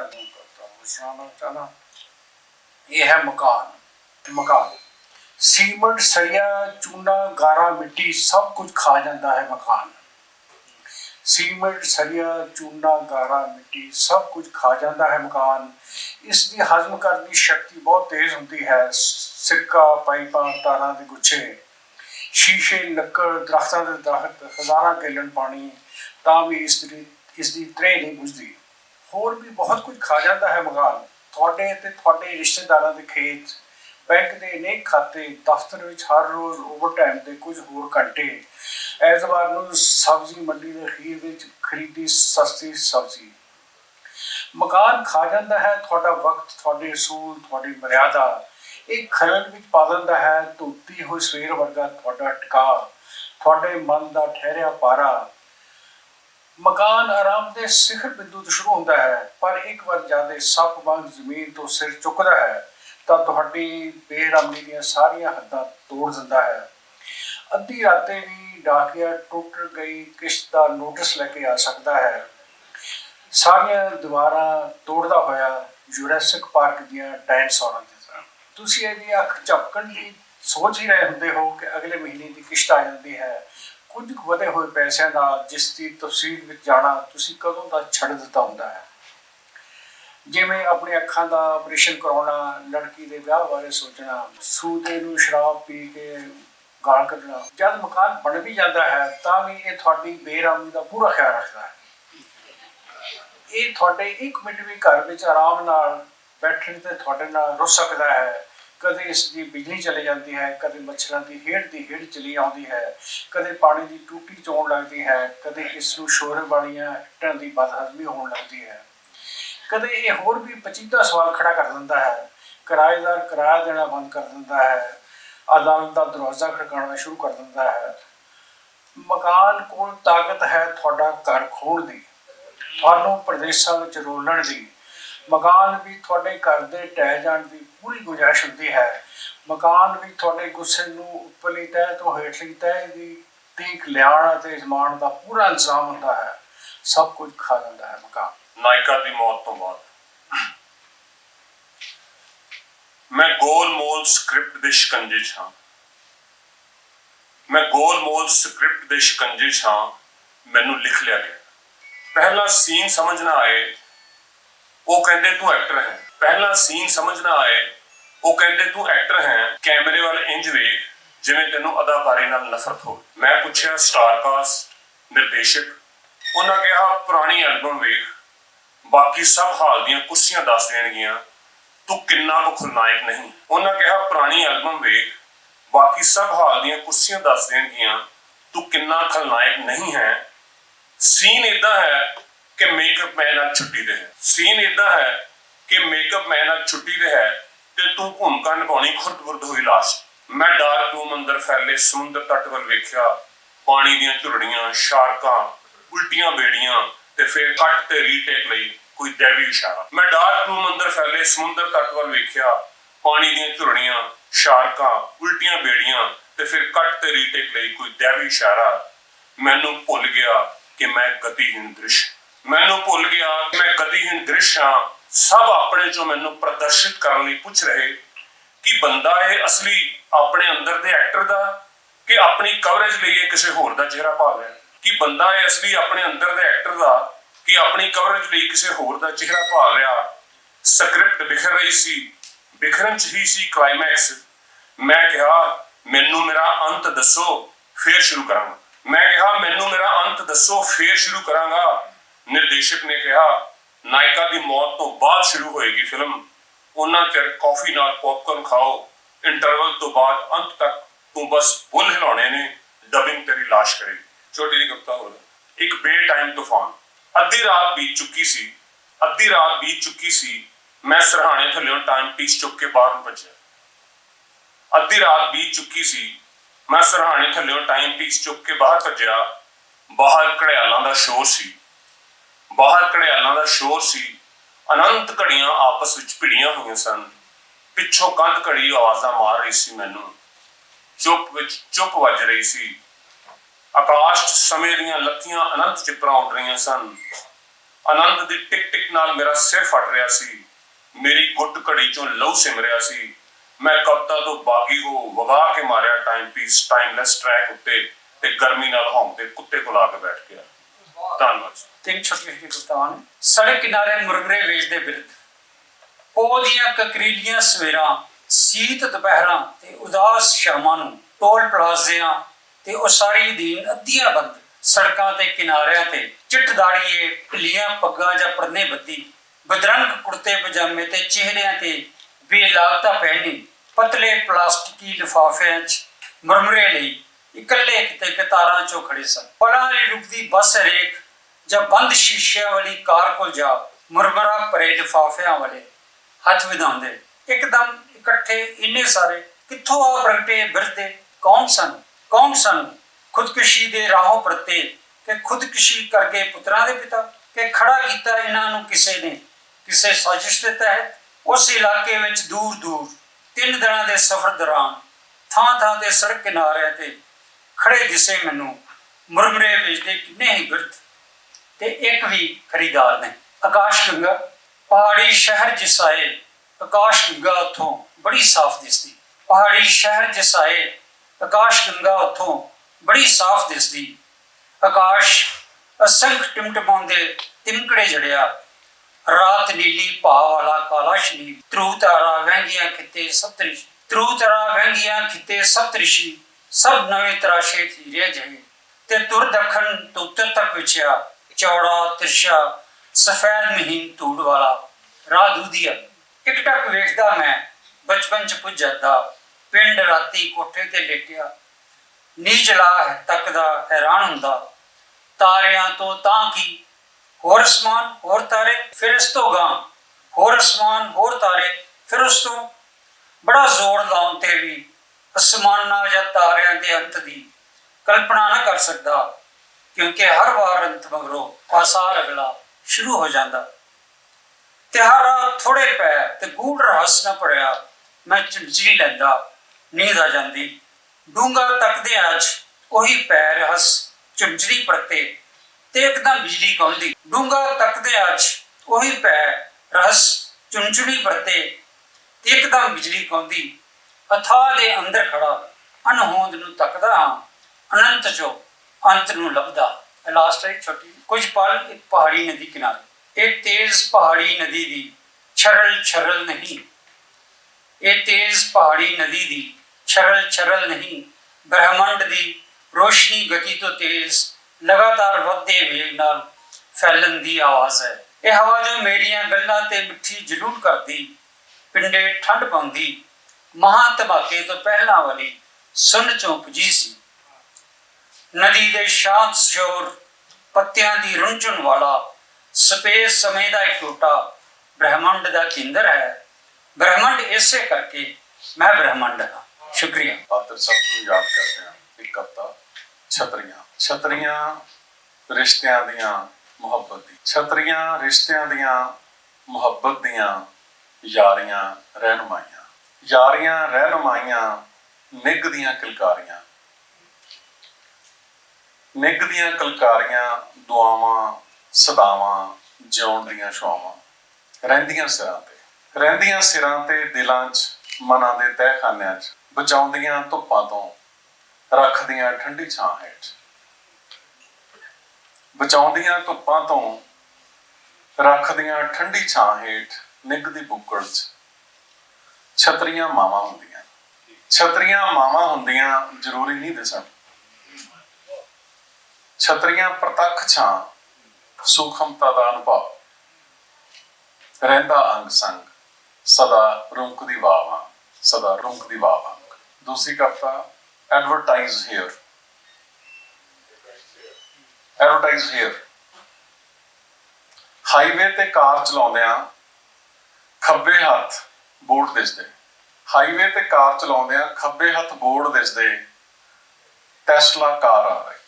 ਸੁਣਾਉਣਾ ਚਾਹਨਾ ਇਹ ਹੈ ਮਕਾਨ। ਮਕਾਨ। ਸੀਮੈਂਟ, ਸਰੀਆ, ਚੂਨਾ, ਗਾਰਾ, ਮਿੱਟੀ, ਸਭ ਕੁਝ ਖਾ ਜਾਂਦਾ ਹੈ ਮਕਾਨ। ਸੀਮੈਂਟ, ਸਰੀਆ, ਚੂਨਾ, ਗਾਰਾ, ਮਿੱਟੀ, ਸਭ ਕੁਝ ਖਾ ਜਾਂਦਾ ਹੈ ਮਕਾਨ। ਇਸ ਦੀ ਹਜ਼ਮ ਕਰਨ ਦੀ ਸ਼ਕਤੀ ਬਹੁਤ ਤੇਜ਼ ਹੁੰਦੀ ਹੈ। ਸਿੱਕਾ, ਪਾਈਪਾਂ, ਤਾਰਾਂ ਦੇ ਗੁੱਛੇ। ਸ਼ੀਸ਼ੇ, ਲੱਕੜ, ਦਰਖਤਾਂ ਦੇ ਦਰਖਤ, ਹਜ਼ਾਰਾਂ ਗੈਲਨ ਪਾਣੀ, ਤਾਂ ਵੀ ਇਸ ਦੀ ਇਸ ਦੀ ਤ੍ਰੇ ਨਹੀਂ ਬੁਝਦੀ। ਹੋਰ ਵੀ ਬਹੁਤ ਕੁਝ ਖਾ ਜਾਂਦਾ ਹੈ ਮਕਾਨ ਤੁਹਾਡੇ ਤੇ ਤੁਹਾਡੇ ਰਿਸ਼ਤੇਦਾਰਾਂ ਦੇ ਖੇਤ, ਬੈਂਕ ਦੇ ਅਨੇਕ ਖਾਤੇ, ਦਫ਼ਤਰ ਵਿੱਚ ਹਰ ਰੋਜ਼ ਓਵਰਟਾਈਮ ਦੇ ਕੁਝ ਹੋਰ ਘੰਟੇ, ਐਤਵਾਰ ਨੂੰ ਸਬਜ਼ੀ ਮੰਡੀ ਦੇ ਖੀਰ ਵਿੱਚ ਖਰੀਦੀ ਸਸਤੀ ਸਬਜ਼ੀ। ਮਕਾਨ ਖਾ ਜਾਂਦਾ ਹੈ ਤੁਹਾਡਾ ਵਕਤ, ਤੁਹਾਡੇ ਅਸੂਲ, ਤੁਹਾਡੀ ਮਰਿਆਦਾ। ਇਹ ਖਲਲ ਵਿੱਚ ਪਾ ਦਿੰਦਾ ਹੈ, ਧੋਤੀ ਹੋਈ ਸਵੇਰ ਵਰਗਾ ਤੁਹਾਡਾ ਟਿਕਾ ਤੁਹਾਡੇ ਮਨ ਦਾ ਠਹਿਰਿਆ ਪਾਰਾ। ਮਕਾਨ ਆਰਾਮ ਦੇ ਸਿਖਰ ਬਿੰਦੂ ਤੋਂ ਸ਼ੁਰੂ ਹੁੰਦਾ ਹੈ, ਪਰ ਇੱਕ ਵਾਰ ਜਾਦੇ ਸੱਪ ਵਾਂਗ ਜ਼ਮੀਨ ਤੋਂ ਸਿਰ ਚੁੱਕਦਾ ਹੈ, ਤਾਂ ਤੁਹਾਡੀ ਬੇਰਮੀ ਦੀਆਂ ਸਾਰੀਆਂ ਹੱਦਾਂ ਤੋੜ ਦਿੰਦਾ ਹੈ। ਅੱਧੀ ਰਾਤੇ ਵੀ ਡਾਕੀਆ ਟੁੱਟ ਗਈ ਕਿਸ਼ਤ ਦਾ ਨੋਟਿਸ ਲੈ ਕੇ ਆ ਸਕਦਾ ਹੈ। ਸਾਰੀਆਂ ਦੀਵਾਰਾਂ ਤੋੜਦਾ ਹੋਇਆ ਜੁਰਾਸਿਕ ਪਾਰਕ ਦੀਆਂ ਡਾਇਨਾਸੌਰਾਂ ਤੁਸੀਂ ਇਹਦੀ ਅੱਖ ਝਪਕਣ ਦੀ ਸੋਚ ਹੀ ਰਹੇ ਹੁੰਦੇ ਹੋ ਕਿ ਅਗਲੇ ਮਹੀਨੇ ਦੀ ਕਿਸ਼ਤ ਆ ਜਾਂਦੀ ਹੈ। ਕੁਝ ਵਧੇ ਹੋਏ ਪੈਸਿਆਂ ਨਾਲ ਜਿਸ ਦੀ ਤਫਸੀਲ ਵਿੱਚ ਜਾਣਾ ਤੁਸੀਂ ਕਦੋਂ ਦਾ ਛੱਡ ਦਿੱਤਾ ਹੁੰਦਾ ਹੈ? ਜਿਵੇਂ ਆਪਣੀ ਅੱਖਾਂ ਦਾ ਆਪਰੇਸ਼ਨ ਕਰਾਉਣਾ, ਲੜਕੀ ਦੇ ਵਿਆਹ ਬਾਰੇ ਸੋਚਣਾ, ਸੂਦੇ ਨੂੰ ਸ਼ਰਾਬ ਪੀ ਕੇ ਗਾਲ ਕੱਢਣਾ, ਜਦ ਮਕਾਨ ਬਣ ਵੀ ਜਾਂਦਾ ਹੈ ਤਾਂ ਵੀ ਇਹ ਤੁਹਾਡੀ ਬੇਰਾਮੀ ਦਾ ਪੂਰਾ ਖਿਆਲ ਰੱਖਦਾ ਹੈ। ਇਹ ਤੁਹਾਡੇ ਇੱਕ ਮਿੰਟ ਵੀ ਘਰ ਵਿੱਚ ਆਰਾਮ ਨਾਲ ਬੈਠਣ ਤੇ ਤੁਹਾਡੇ ਨਾਲ ਰੁੱਸ ਸਕਦਾ ਹੈ। ਕਦੇ ਇਸ ਦੀ ਬਿਜਲੀ ਚਲੇ ਜਾਂਦੀ ਹੈ, ਕਦੇ ਮੱਛਰਾਂ ਦੀ ਹੇੜ ਦੀ ਹੇੜ ਚਲੀ ਆਉਂਦੀ ਹੈ, ਕਦੇ ਪਾਣੀ ਦੀ ਟੂਟੀ ਚੋਣ ਲੱਗਦੀ ਹੈ, ਕਦੇ ਇਸ ਨੂੰ ਸ਼ੋਰ ਵਾਲੀਆਂ ਇੱਟਾਂ ਦੀ ਬਦਹਜ਼ਮੀ ਹੋਣ ਲੱਗਦੀ ਹੈ। ਕਦੇ ਇਹ ਹੋਰ ਵੀ ਪਚੀਦਾ ਸਵਾਲ ਖੜਾ ਕਰ ਦਿੰਦਾ ਹੈ, ਕਿਰਾਏਦਾਰ ਕਿਰਾਇਆ ਦੇਣਾ ਬੰਦ ਕਰ ਦਿੰਦਾ ਹੈ ਅਦਾਲਤ ਦਾ ਦਰਵਾਜ਼ਾ ਖੜਕਾਉਣਾ ਸ਼ੁਰੂ ਕਰ ਦਿੰਦਾ ਹੈ। ਮਕਾਨ ਕੋਲ ਤਾਕਤ ਹੈ ਤੁਹਾਡਾ ਘਰ ਖੋਣ ਦੀ, ਤੁਹਾਨੂੰ ਪ੍ਰਦੇਸ਼ਾਂ ਵਿੱਚ ਰੋਲਣ ਦੀ, ਮਕਾਨ ਵੀ ਤੁਹਾਡੇ ਘਰ ਦੇ ਟਹਿ ਜਾਣ ਦੀ ਪੂਰੀ ਗੁੰਜਾਇਸ਼ ਹੁੰਦੀ ਹੈ। ਮਕਾਨ ਵੀ ਤੁਹਾਡੇ ਗੁੱਸੇ ਨੂੰ ਉੱਪਰਲੀ ਤਹਿ ਤੋਂ ਹੇਠਲੀ ਤਹਿ ਦੀ ਤੀਕ ਲਿਆਉਣ ਅਤੇ ਜਮਾਉਣ ਦਾ ਪੂਰਾ ਇਲਜ਼ਾਮ ਹੁੰਦਾ ਹੈ। ਸਭ ਕੁਝ ਖਾ ਜਾਂਦਾ ਹੈ ਮਕਾਨ। ਨਾਇਕਾ ਦੀ ਮੌਤ ਤੋਂ ਬਾਅਦ। ਮੈਂ ਗੋਲ-ਮੋਲ ਸਕ੍ਰਿਪਟ ਦੇ ਸ਼ਿਕੰਜੇ 'ਚ ਹਾਂ। ਮੈਂ ਗੋਲ-ਮੋਲ ਸਕ੍ਰਿਪਟ ਦੇ ਸ਼ਿਕੰਜੇ 'ਚ ਹਾਂ, ਮੈਨੂੰ ਲਿਖ ਲਿਆ ਗਿਆ। ਪਹਿਲਾ ਸੀਨ ਸਮਝ ਨਾ ਆਏ, ਉਹ ਕਹਿੰਦੇ ਤੂੰ ਐਕਟਰ ਹੈ। ਪਹਿਲਾ ਸੀਨ ਸਮਝ ਨਾ ਆਏ। ਉਹ ਕਹਿੰਦੇ, ਤੂੰ ਐਕਟਰ ਹੈ, ਕੈਮਰੇ ਵੱਲ ਇੰਜ ਵੇਖ, ਜਿਵੇਂ ਤੈਨੂੰ ਅਦਾਕਾਰੀ ਨਾਲ ਨਫ਼ਰਤ ਹੋ ਮੈਂ ਪੁੱਛਿਆ ਸਟਾਰ ਕਾਸਟ ਨਿਰਦੇਸ਼ਕ? ਉਹਨਾਂ ਕਿਹਾ, ਪੁਰਾਣੀ ਐਲਬਮ ਵੇਖ। ਬਾਕੀ ਸਭ ਹਾਲ ਦੀਆਂ ਕੁਰਸੀਆਂ ਦੱਸ ਦੇਣਗੀਆਂ। ਤੂੰ ਕਿੰਨਾ ਕੁ ਖਲਨਾਇਕ ਨਹੀਂ? ਉਹਨਾਂ ਕਿਹਾ, ਪੁਰਾਣੀ ਐਲਬਮ ਵੇਖ। ਬਾਕੀ ਸਭ ਹਾਲ ਦੀਆਂ ਕੁਰਸੀਆਂ ਦੱਸ ਦੇਣਗੀਆਂ। ਤੂੰ ਕਿੰਨਾ ਖਲਨਾਇਕ ਨਹੀਂ ਹੈ? ਸੀਨ ਇਦਾਂ ਹੈ ਕਿ ਮੇਕਅਪ ਮੈਨ ਨਾਲ ਛੁੱਟੀ ਦੇ। ਹੈ ਸੀਨ ਇਦਾਂ ਹੈ ਕਿ ਮੇਕਅਪ ਮੈਨ ਨਾਲ ਛੁੱਟੀ ਤੇ ਹੈ ਤੇ ਤੂੰ ਭੂਮਿਕਾ ਨਿਭਾਉਣੀ ਖੁਰਦ-ਬੁਰਦ ਹੋਈ ਲਾਸ਼। ਮੈਂ ਡਾਰਕ ਰੂਮ ਅੰਦਰ ਫੈਲੇ ਸਮੁੰਦਰ ਤੱਟ ਵੱਲ ਵੇਖਿਆ। ਪਾਣੀ ਦੀਆਂ ਝੁਰੜੀਆਂ, ਸ਼ਾਰਕਾਂ, ਉਲਟੀਆਂ ਬੇੜੀਆਂ ਤੇ ਫਿਰ ਕੱਟ ਤੇ ਰੀਟੇਕ ਲਈ ਕੋਈ ਦੇਵੀ ਇਸ਼ਾਰਾ। ਮੈਂ ਡਾਰਕ ਰੂਮ ਅੰਦਰ ਫੈਲੇ ਸਮੁੰਦਰ ਤੱਟ ਵੱਲ ਵੇਖਿਆ। ਪਾਣੀ ਦੀਆਂ ਝੁਰੜੀਆਂ, ਸ਼ਾਰਕਾਂ, ਉਲਟੀਆਂ ਬੇੜੀਆਂ ਤੇ ਫਿਰ ਕੱਟ ਤੇ ਰੀਟੇਕ ਲਈ ਕੋਈ ਦੇਵੀ ਇਸ਼ਾਰਾ। ਮੈਨੂੰ ਭੁੱਲ ਗਿਆ ਕਿ ਮੈਂ ਗਤੀਹੀਨ ਦ੍ਰਿਸ਼। ਮੈਨੂੰ ਭੁੱਲ ਗਿਆ ਕਿ ਮੈਂ ਗਤੀਹੀਨ ਦ੍ਰਿਸ਼ ਹਾਂ। ਸਭ ਆਪਣੇ ਚੋਂ ਮੈਨੂੰ ਪ੍ਰਦਰਸ਼ਿਤ ਕਰਨ ਲਈ ਪੁੱਛ ਰਹੇ ਕਿ ਬੰਦਾ ਇਹ ਅਸਲੀ ਆਪਣੇ ਅੰਦਰ ਦੇ ਐਕਟਰ ਦਾ ਕਿ ਆਪਣੀ ਕਵਰੇਜ ਲਈ ਇਹ ਕਿਸੇ ਹੋਰ ਦਾ ਚਿਹਰਾ ਭਾਲ ਰਿਹਾ? ਕਿ ਬੰਦਾ ਇਹ ਅਸਲੀ ਆਪਣੇ ਅੰਦਰ ਦੇ ਐਕਟਰ ਦਾ ਕਿ ਆਪਣੀ ਕਵਰੇਜ ਲਈ ਕਿਸੇ ਹੋਰ ਦਾ ਚਿਹਰਾ ਭਾਲ ਰਿਹਾ? ਸਕ੍ਰਿਪਟ ਬਿਖਰ ਰਹੀ ਸੀ। ਬਿਖਰਨ ਚ ਹੀ ਸੀ ਕਲਾਈਮੈਕਸ ਮੈਂ ਕਿਹਾ, ਮੈਨੂੰ ਮੇਰਾ ਅੰਤ ਦੱਸੋ, ਫੇਰ ਸ਼ੁਰੂ ਕਰਾਂਗਾ। ਮੈਂ ਕਿਹਾ, ਮੈਨੂੰ ਮੇਰਾ ਅੰਤ ਦੱਸੋ, ਫੇਰ ਸ਼ੁਰੂ ਕਰਾਂਗਾ। ਨਿਰਦੇਸ਼ਕ ਨੇ ਕਿਹਾ ਨਾਇਕਾ ਦੀ ਮੌਤ ਤੋਂ ਬਾਅਦ ਸ਼ੁਰੂ ਹੋਏਗੀ ਫਿਲਮ। ਉਹਨਾਂ ਚਿਰ ਕਾਫੀ ਨਾਲ ਪੌਪਕਾਰਨ ਖਾਓ। ਇੰਟਰਵਲ ਤੋਂ ਬਾਅਦ ਅੰਤ ਤੱਕ ਤੂੰ ਬਸ ਬੁੱਲ ਹਿਲਾਉਣੇ ਨੇ ਡਬਿੰਗ ਤੇਰੀ ਲਾਸ਼ ਕਰੇਗੀ ਛੋਟੀ ਜਿਹੀ ਕਵਿਤਾ ਹੋਰ। ਇੱਕ ਬੇ ਟਾਈਮ ਤੂਫਾਨ। ਅੱਧੀ ਰਾਤ ਬੀਤ ਚੁੱਕੀ ਸੀ। ਅੱਧੀ ਰਾਤ ਬੀਤ ਚੁੱਕੀ ਸੀ। ਮੈਂ ਸਰਹਾਣੇ ਥੱਲੇੋਂ ਟਾਈਮ ਪੀਸ ਚੁੱਕ ਕੇ ਬਾਹਰ ਨੂੰ ਭੱਜਿਆ। ਅੱਧੀ ਰਾਤ ਬੀਤ ਚੁੱਕੀ ਸੀ। ਮੈਂ ਸਰਹਾਣੇ ਥੱਲੇੋਂ ਟਾਈਮ ਪੀਸ ਚੁੱਕ ਕੇ ਬਾਹਰ ਭੱਜਿਆ। ਬਾਹਰ ਘੜਿਆਲਾਂ ਦਾ ਸ਼ੋਰ ਸੀ। ਬਾਹਰ ਘੜਿਆਲਾਂ ਦਾ ਸ਼ੋਰ ਸੀ। ਅਨੰਤ ਘੜੀਆਂ ਆਪਸ ਵਿੱਚ ਭਿੜੀਆਂ ਹੋਈਆਂ ਸਨ। ਪਿੱਛੋਂ ਕੰਧ ਘੜੀ ਆਵਾਜ਼ਾਂ ਮਾਰ ਰਹੀ ਸੀ ਮੈਨੂੰ। ਚੁੱਪ ਵਿੱਚ ਚੁੱਪ ਵੱਜ ਰਹੀ ਸੀ। ਆਕਾਸ਼ ਸਮੇਂ ਦੀਆਂ ਲੱਥੀਆਂ ਅਨੰਤ ਚਿਪਰਾਂ ਉੱਡ ਰਹੀਆਂ ਸਨ। ਆਨੰਦ ਦੀ ਟਿਕ ਟਿਕ ਨਾਲ ਮੇਰਾ ਸਿਰ ਫਟ ਰਿਹਾ ਸੀ। ਮੇਰੀ ਗੁੱਟ ਘੜੀ ਚੋਂ ਲਹੂ ਸਿਮ ਰਿਹਾ ਸੀ। ਮੈਂ ਕਵਤਾ ਤੋਂ ਬਾਗੀ ਹੋ ਵਗਾ ਕੇ ਮਾਰਿਆ। ਟਾਈਮ ਪੀਸ ਟਾਈਮਲੈਸ ਟਰੈਕ ਉੱਤੇ ਤੇ ਗਰਮੀ ਨਾਲ ਹੌਂਕਦੇ ਕੁੱਤੇ ਕੋਲ ਆ ਕੇ ਬੈਠ ਗਿਆ। ਧੰਨਵਾਦ ਤਿੰਨ ਛੋਟੀ ਛੋਟੀ ਕਵਿਤਾਵਾਂ ਨੇ। ਸੜਕ ਕਿਨਾਰੇ ਮੁਰਮਰੇ ਵੇਚਦੇ ਬਿਰਧ। ਪੋਹ ਦੀਆਂ ਕਕਰੀਲੀਆਂ ਸਵੇਰਾਂ, ਸੀਤ ਦੁਪਹਿਰਾਂ ਤੇ ਉਦਾਸ ਸ਼ਾਮਾਂ ਨੂੰ ਟੋਲ ਪਲਾਜ਼ਿਆਂ ਤੇ ਉਸਾਰੀ ਦੀਨ ਅੱਧੀਆਂ ਬੰਦ। ਸੜਕਾਂ ਤੇ ਕਿਨਾਰਿਆਂ ਤੇ ਚਿੱਟ ਦਾੜੀਏ ਢਿੱਲੀਆਂ, ਪੱਗਾਂ ਜਾਂ ਪਰਨੇ ਬੱਦੀ ਬਦਰੰਗ ਕੁੜਤੇ ਪਜਾਮੇ ਤੇ ਚਿਹਰਿਆਂ ਤੇ ਬੇਲਾਗਤਾ ਪਹਿਨੀ, ਪਤਲੇ ਪਲਾਸਟਿਕੀ ਲਿਫਾਫਿਆਂ 'ਚ ਮਰਮਰੇ ਲਈ ਇਕੱਲੇ ਕਿਤੇ ਕਤਾਰਾਂ 'ਚੋਂ ਖੜੇ ਸਨ। ਪਲਾਂ ਦੀ ਰੁਕਦੀ ਬੱਸ ਰੇਖ ਜਾਂ ਬੰਦ ਸ਼ੀਸ਼ਿਆਂ ਵਾਲੀ ਕਾਰ ਕੋਲ ਜਾ, ਮੁਰਮਰਾ ਭਰੇ ਲਿਫਾਫਿਆਂ ਵਾਲੇ ਹੱਥ ਵਿਧਾਉਂਦੇ ਇੱਕਦਮ ਇਕੱਠੇ ਇੰਨੇ ਸਾਰੇ, ਕਿੱਥੋਂ ਆ ਪ੍ਰਗਟੇ ਬਿਰਦੇ? ਕੌਣ ਸਨ? ਕੌਣ ਸਨ? ਖੁਦਕੁਸ਼ੀ ਦੇ ਰਾਹੋਂ ਪ੍ਰਤੇ ਕਿ ਖੁਦਕੁਸ਼ੀ ਕਰਕੇ ਪੁੱਤਰਾਂ ਦੇ ਪਿਤਾ? ਕਿ ਖੜਾ ਕੀਤਾ ਇਹਨਾਂ ਨੂੰ ਕਿਸੇ ਨੇ? ਕਿਸੇ ਸਾਜ਼ਿਸ਼ ਦੇ ਤਹਿਤ? ਉਸ ਇਲਾਕੇ ਵਿੱਚ ਦੂਰ ਦੂਰ ਤਿੰਨ ਦਿਨਾਂ ਦੇ ਸਫ਼ਰ ਦੌਰਾਨ ਥਾਂ ਥਾਂ ਤੇ ਸੜਕ ਕਿਨਾਰਿਆਂ ਤੇ ਖੜੇ ਦਿਸੇ ਮੈਨੂੰ। ਮੁਰਮਰੇ ਵੇਚਦੇ ਕਿੰਨੇ ਹੀ ਬਿਰਧ ਤੇ ਇੱਕ ਵੀ ਖਰੀਦਾਰ ਨਹੀਂ। ਆਕਾਸ਼ ਗੰਗਾ, ਪਹਾੜੀ ਸ਼ਹਿਰ ਜਿਸ ਆਕਾਸ਼ ਗੰਗਾ ਉੱਥੋਂ ਬੜੀ ਸਾਫ਼ ਦਿਸਦੀ। ਪਹਾੜੀ ਸ਼ਹਿਰ ਜਿਸ ਆਕਾਸ਼ ਗੰਗਾ ਉੱਥੋਂ ਬੜੀ ਸਾਫ਼ ਦਿਸਦੀ। ਆਕਾਸ਼ ਅਸੰਖ ਟਿਮਟਮਾਉਂਦੇ ਤਿਮਕੜੇ ਜੜਿਆ। ਰਾਤ ਨੀਲੀ ਭਾ ਵਾਲਾ ਕਾਲਾ ਸ਼ਨੀ ਧਰੂ ਤਾਰਾ ਵਹਿੰਗੀਆਂ ਕਿਤੇ ਸਪਤਰਿਸ਼ੀ ਤਰੂ ਤਾਰਾ ਵਹਿੰਗੀਆਂ ਕਿਤੇ ਸਪਤਰਿਸ਼ੀ ਸਭ ਨਵੇਂ ਤਰਾਸ਼ੇ ਥੀਰੇ ਜਹੇ ਤੇ ਤੁਰ ਦੱਖਣ ਤੋਂ ਉੱਤਰ ਤੱਕ ਵਿਚਿਆ ਚੌੜਾ, ਤਿਰਛਾ, ਸਫੈਦ ਮਹੀਨ ਧੂੜ ਵਾਲਾ ਰਾਹ ਦੂਦੀਆ ਇੱਕ ਟੱਕ ਵੇਖਦਾ ਮੈਂ, ਬਚਪਨ ਚ ਪੁੱਜ ਪਿੰਡ ਰਾਤੀ ਕੋਠੇ ਤੇ ਲੇਟਿਆ। ਨੀਚਲਾ ਤੱਕਦਾ ਹੈਰਾਨ ਹੁੰਦਾ, ਤਾਰਿਆਂ ਤੋਂ ਤਾਂ ਕੀ? ਹੋਰ ਅਸਮਾਨ, ਹੋਰ ਤਾਰੇ, ਫਿਰ ਇਸ ਤੋਂ ਗਾਂ ਹੋਰ ਅਸਮਾਨ, ਹੋਰ ਤਾਰੇ, ਫਿਰ ਉਸ ਤੋਂ। ਬੜਾ ਜ਼ੋਰ ਲਾਉਣ ਤੇ ਵੀ ਅਸਮਾਨਾਂ ਜਾਂ ਤਾਰਿਆਂ ਦੇ ਅੰਤ ਦੀ ਕਲਪਨਾ ਨਾ ਕਰ ਸਕਦਾ, ਕਿਉਂਕਿ ਹਰ ਵਾਰ ਅੰਤ ਮਗਰੋਂ ਆਸਾਰ ਅਗਲਾ ਸ਼ੁਰੂ ਹੋ ਜਾਂਦਾ। ਤੇ ਹਰ ਰਾਤ ਥੋੜੇ ਪੈ ਤੇ ਗੂੜ ਰਹੱਸ ਨਾ ਪੜਿਆ ਮੈਂ ਚਿੰਚੀ ਲੈਂਦਾ, ਨੀਂਦ ਆ ਜਾਂਦੀ। ਡੂੰਗਾ ਤੱਕਦੇ ਅੱਜ ਉਹੀ ਪੈ ਰਹੱਸ ਚੁੰਚੜੀ ਪਰਤੇ ਤੇ ਇੱਕਦਮ ਬਿਜਲੀ ਕੌਂਦੀ ਡੂੰਗਾ ਤੱਕਦੇ ਅੱਜ ਉਹੀ ਪੈ ਰਹੱਸ ਚੁੰਚੜੀ ਪਰਤੇ ਇੱਕਦਮ ਬਿਜਲੀ ਕੌਂਦੀ ਅਥਾਹ ਦੇ ਅੰਦਰ ਖੜਾ ਅਨਹੋਂਦ ਨੂੰ ਤੱਕਦਾ ਹਾਂ, ਅਨੰਤ ਚੋਂ ਅੰਤ ਨੂੰ ਲੱਭਦਾ। ਲਾਸਟ ਹੈ, ਛੋਟੀ, ਕੁਝ ਪਲ ਇੱਕ ਪਹਾੜੀ ਨਦੀ ਕਿਨਾਰੇ। ਇਹ ਤੇਜ਼ ਪਹਾੜੀ ਨਦੀ ਦੀ ਛਰਲ ਛਰਲ ਨਹੀਂ। ਇਹ ਤੇਜ਼ ਪਹਾੜੀ ਨਦੀ ਦੀ ਛਰਲ ਛਰਲ ਨਹੀਂ। ਬ੍ਰਹਿਮੰਡ ਦੀ ਰੋਸ਼ਨੀ ਗਤੀ ਤੋਂ ਤੇਜ਼, ਲਗਾਤਾਰ ਵੱਧਦੇ ਵੇਗ ਨਾਲ ਫੈਲਣ ਦੀ ਆਵਾਜ਼ ਹੈ। ਇਹ ਹਵਾ ਜੋ ਮੇਰੀਆਂ ਗੱਲਾਂ ਤੇ ਮਿੱਠੀ ਜਲੂਲ ਕਰਦੀ, ਪਿੰਡੇ ਠੰਡ ਪਾਉਂਦੀ ਮਹਾਂ ਧਮਾਕੇ ਤੋਂ ਪਹਿਲਾਂ ਵਾਲੀ ਸੁਣ ਚੋਂ ਪੁਜੀ ਸੀ। ਨਦੀ ਦੇ ਸ਼ਾਂਤ ਸ਼ੋਰ, ਪੱਤਿਆਂ ਦੀ ਰੁੰਝਣ ਵਾਲਾ, ਸਪੇਸ ਸਮੇਂ ਦਾ ਇੱਕ ਟੋਟਾ ਬ੍ਰਹਿਮੰਡ ਦਾ ਕੇਂਦਰ ਹੈ। ਬ੍ਰਹਿਮੰਡ ਇਸੇ ਕਰਕੇ ਮੈਂ ਬ੍ਰਹਿਮੰਡ ਹਾਂ। ਸ਼ੁਕਰੀਆ। ਪਾਤਰ ਸਾਹਿਬ ਨੂੰ ਯਾਦ ਕਰਦੇ ਹਾਂ, ਇੱਕ ਕਵਿਤਾ ਛਤਰੀਆਂ। ਛਤਰੀਆਂ ਰਿਸ਼ਤਿਆਂ ਦੀਆਂ ਮੁਹੱਬਤ ਦੀ। ਛਤਰੀਆਂ ਰਿਸ਼ਤਿਆਂ ਦੀਆਂ ਮੁਹੱਬਤ ਦੀਆਂ ਯਾਰੀਆਂ, ਰਹਿਨਮਾਈਆਂ। ਯਾਰੀਆਂ ਰਹਿਨਮਾਈਆਂ, ਨਿੱਘ ਦੀਆਂ ਕਿਲਕਾਰੀਆਂ। ਨਿੱਘ ਦੀਆਂ ਕਿਲਕਾਰੀਆਂ, ਦੁਆਵਾਂ ਸਦਾਵਾਂ ਜਿਉਣ ਦੀਆਂ ਸ਼ੁਆਵਾਂ ਰਹਿੰਦੀਆਂ ਸਿਰਾਂ ਤੇ। ਰਹਿੰਦੀਆਂ ਸਿਰਾਂ ਤੇ ਦਿਲਾਂ 'ਚ, ਮਨਾਂ ਦੇ ਤਹਿਖਾਨਿਆਂ 'ਚ, ਬਚਾਉਂਦੀਆਂ ਧੁੱਪਾਂ ਤੋਂ, ਰੱਖਦੀਆਂ ਠੰਡੀ ਛਾਂ ਹੇਠ। ਬਚਾਉਂਦੀਆਂ ਧੁੱਪਾਂ ਤੋਂ, ਰੱਖਦੀਆਂ ਠੰਡੀ ਛਾਂ ਹੇਠ, ਨਿੱਘ ਦੀ ਬੁੱਕੜ 'ਚ ਛਤਰੀਆਂ ਮਾਵਾਂ ਹੁੰਦੀਆਂ। ਛਤਰੀਆਂ ਮਾਵਾਂ ਹੁੰਦੀਆਂ ਜ਼ਰੂਰੀ ਨਹੀਂ ਦਿਸਣ। ਛਤਰੀਆਂ ਪ੍ਰਤੱਖ ਛਾਂ, ਸੂਖਮਤਾ ਦਾ ਅਨੁਭਵ। ਰਹਿੰਦਾ ਅੰਗ ਸੰਗ, ਸਦਾ ਰੁੰਕਦੀ ਵਾਵਾਂ ਸਦਾ ਰੁੰਕਦੀ ਵਾਵਾਂ ਦੂਸਰੀ ਕਵਿਤਾ advertise here advertise here highway ਤੇ ਕਾਰ ਚਲਾਉਂਦਿਆਂ ਖੱਬੇ ਹੱਥ ਬੋਰਡ ਦਿਸਦੇ। ਹਾਈਵੇ ਤੇ ਕਾਰ ਚਲਾਉਂਦਿਆਂ ਖੱਬੇ ਹੱਥ ਬੋਰਡ ਦਿਸਦੇ। ਟੈਸਲਾ ਕਾਰ ਆ ਰਹੀ।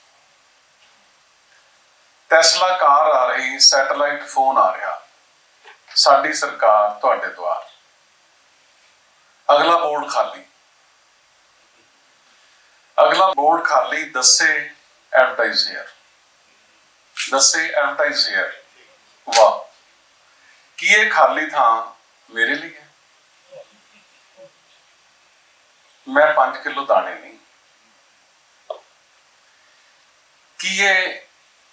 ਟੈਸਲਾ ਕਾਰ ਆ ਰਹੀ, ਸੈਟੇਲਾਈਟ ਫੋਨ ਆ ਰਿਹਾ। ਸਾਡੀ ਸਰਕਾਰ ਤੁਹਾਡੇ ਦੁਆਰ। ਅਗਲਾ ਬੋਰਡ ਖਾਲੀ। ਅਗਲਾ ਬੋਰਡ ਖਾਲੀ, ਦੱਸੇ ਐਡਵਰਟਾਈਜ਼ ਹੇਅਰ ਦੱਸੇ ਐਡਵਰਟਾਈਜ਼ ਹੇਅਰ ਵਾਹ। ਕੀ ਇਹ ਖਾਲੀ ਥਾਂ ਮੇਰੇ ਲਈ ਹੈ? ਮੈਂ 5 ਕਿਲੋ ਦਾਣੇ ਨਹੀਂ ਕੀ ਇਹ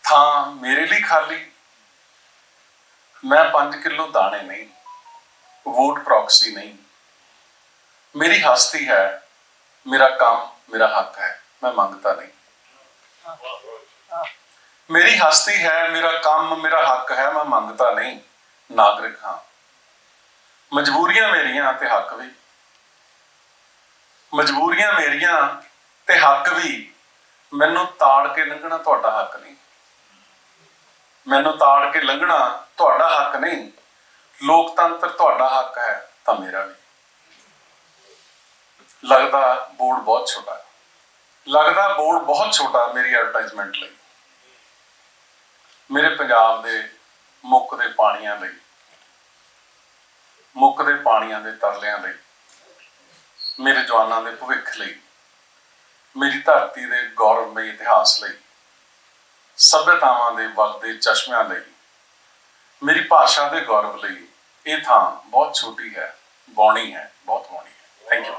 ਥਾਂ ਮੇਰੇ ਲਈ ਖਾਲੀ ਮੈਂ 5 ਕਿਲੋ ਦਾਣੇ ਨਹੀਂ ਵੋਟ ਪ੍ਰੌਕਸੀ ਨਹੀਂ ਮੇਰੀ ਹਸਤੀ ਹੈ ਮੇਰਾ ਕੰਮ ਮੇਰਾ ਹੱਕ ਹੈ ਮੈਂ ਮੰਗਤਾ ਨਹੀਂ ਮੇਰੀ ਹਸਤੀ ਹੈ ਮੇਰਾ ਕੰਮ ਮੇਰਾ ਹੱਕ ਹੈ ਮੈਂ ਮੰਗਤਾ ਨਹੀਂ ਨਾਗਰਿਕ ਹਾਂ ਮਜਬੂਰੀਆਂ ਮੇਰੀਆਂ ਤੇ ਹੱਕ ਵੀ ਮਜਬੂਰੀਆਂ ਮੇਰੀਆਂ ਤੇ ਹੱਕ ਵੀ ਮੈਨੂੰ ਤਾੜ ਕੇ ਲੰਘਣਾ ਤੁਹਾਡਾ ਹੱਕ ਨਹੀਂ। ਮੈਨੂੰ ਤਾੜ ਕੇ ਲੰਘਣਾ ਤੁਹਾਡਾ ਹੱਕ ਨਹੀਂ। ਲੋਕਤੰਤਰ ਤੁਹਾਡਾ ਹੱਕ ਹੈ ਤਾਂ ਮੇਰਾ ਵੀ। ਲੱਗਦਾ ਬੋਰਡ ਬਹੁਤ ਛੋਟਾ ਲੱਗਦਾ ਬੋਰਡ ਬਹੁਤ ਛੋਟਾ ਮੇਰੀ ਐਡਵਰਟਾਈਜ਼ਮੈਂਟ ਲਈ। ਮੇਰੇ ਪੰਜਾਬ ਦੇ ਮੁੱਕ ਦੇ ਪਾਣੀਆਂ ਲਈ। ਮੁੱਕਦੇ ਪਾਣੀਆਂ ਦੇ ਤਰਲਿਆਂ ਲਈ। ਮੇਰੇ ਜਵਾਨਾਂ ਦੇ ਭਵਿੱਖ ਲਈ, ਮੇਰੀ ਧਰਤੀ ਦੇ ਗੌਰਵਮਈ ਇਤਿਹਾਸ ਲਈ, ਸਭਿਅਤਾਵਾਂ ਦੇ ਵਗਦੇ ਚਸ਼ਮਿਆਂ ਲਈ, ਮੇਰੀ ਭਾਸ਼ਾ ਦੇ ਗੌਰਵ ਲਈ ਇਹ ਥਾਂ ਬਹੁਤ ਛੋਟੀ ਹੈ, ਬੌਣੀ ਹੈ, ਬਹੁਤ ਬੌਣੀ ਹੈ। Thank you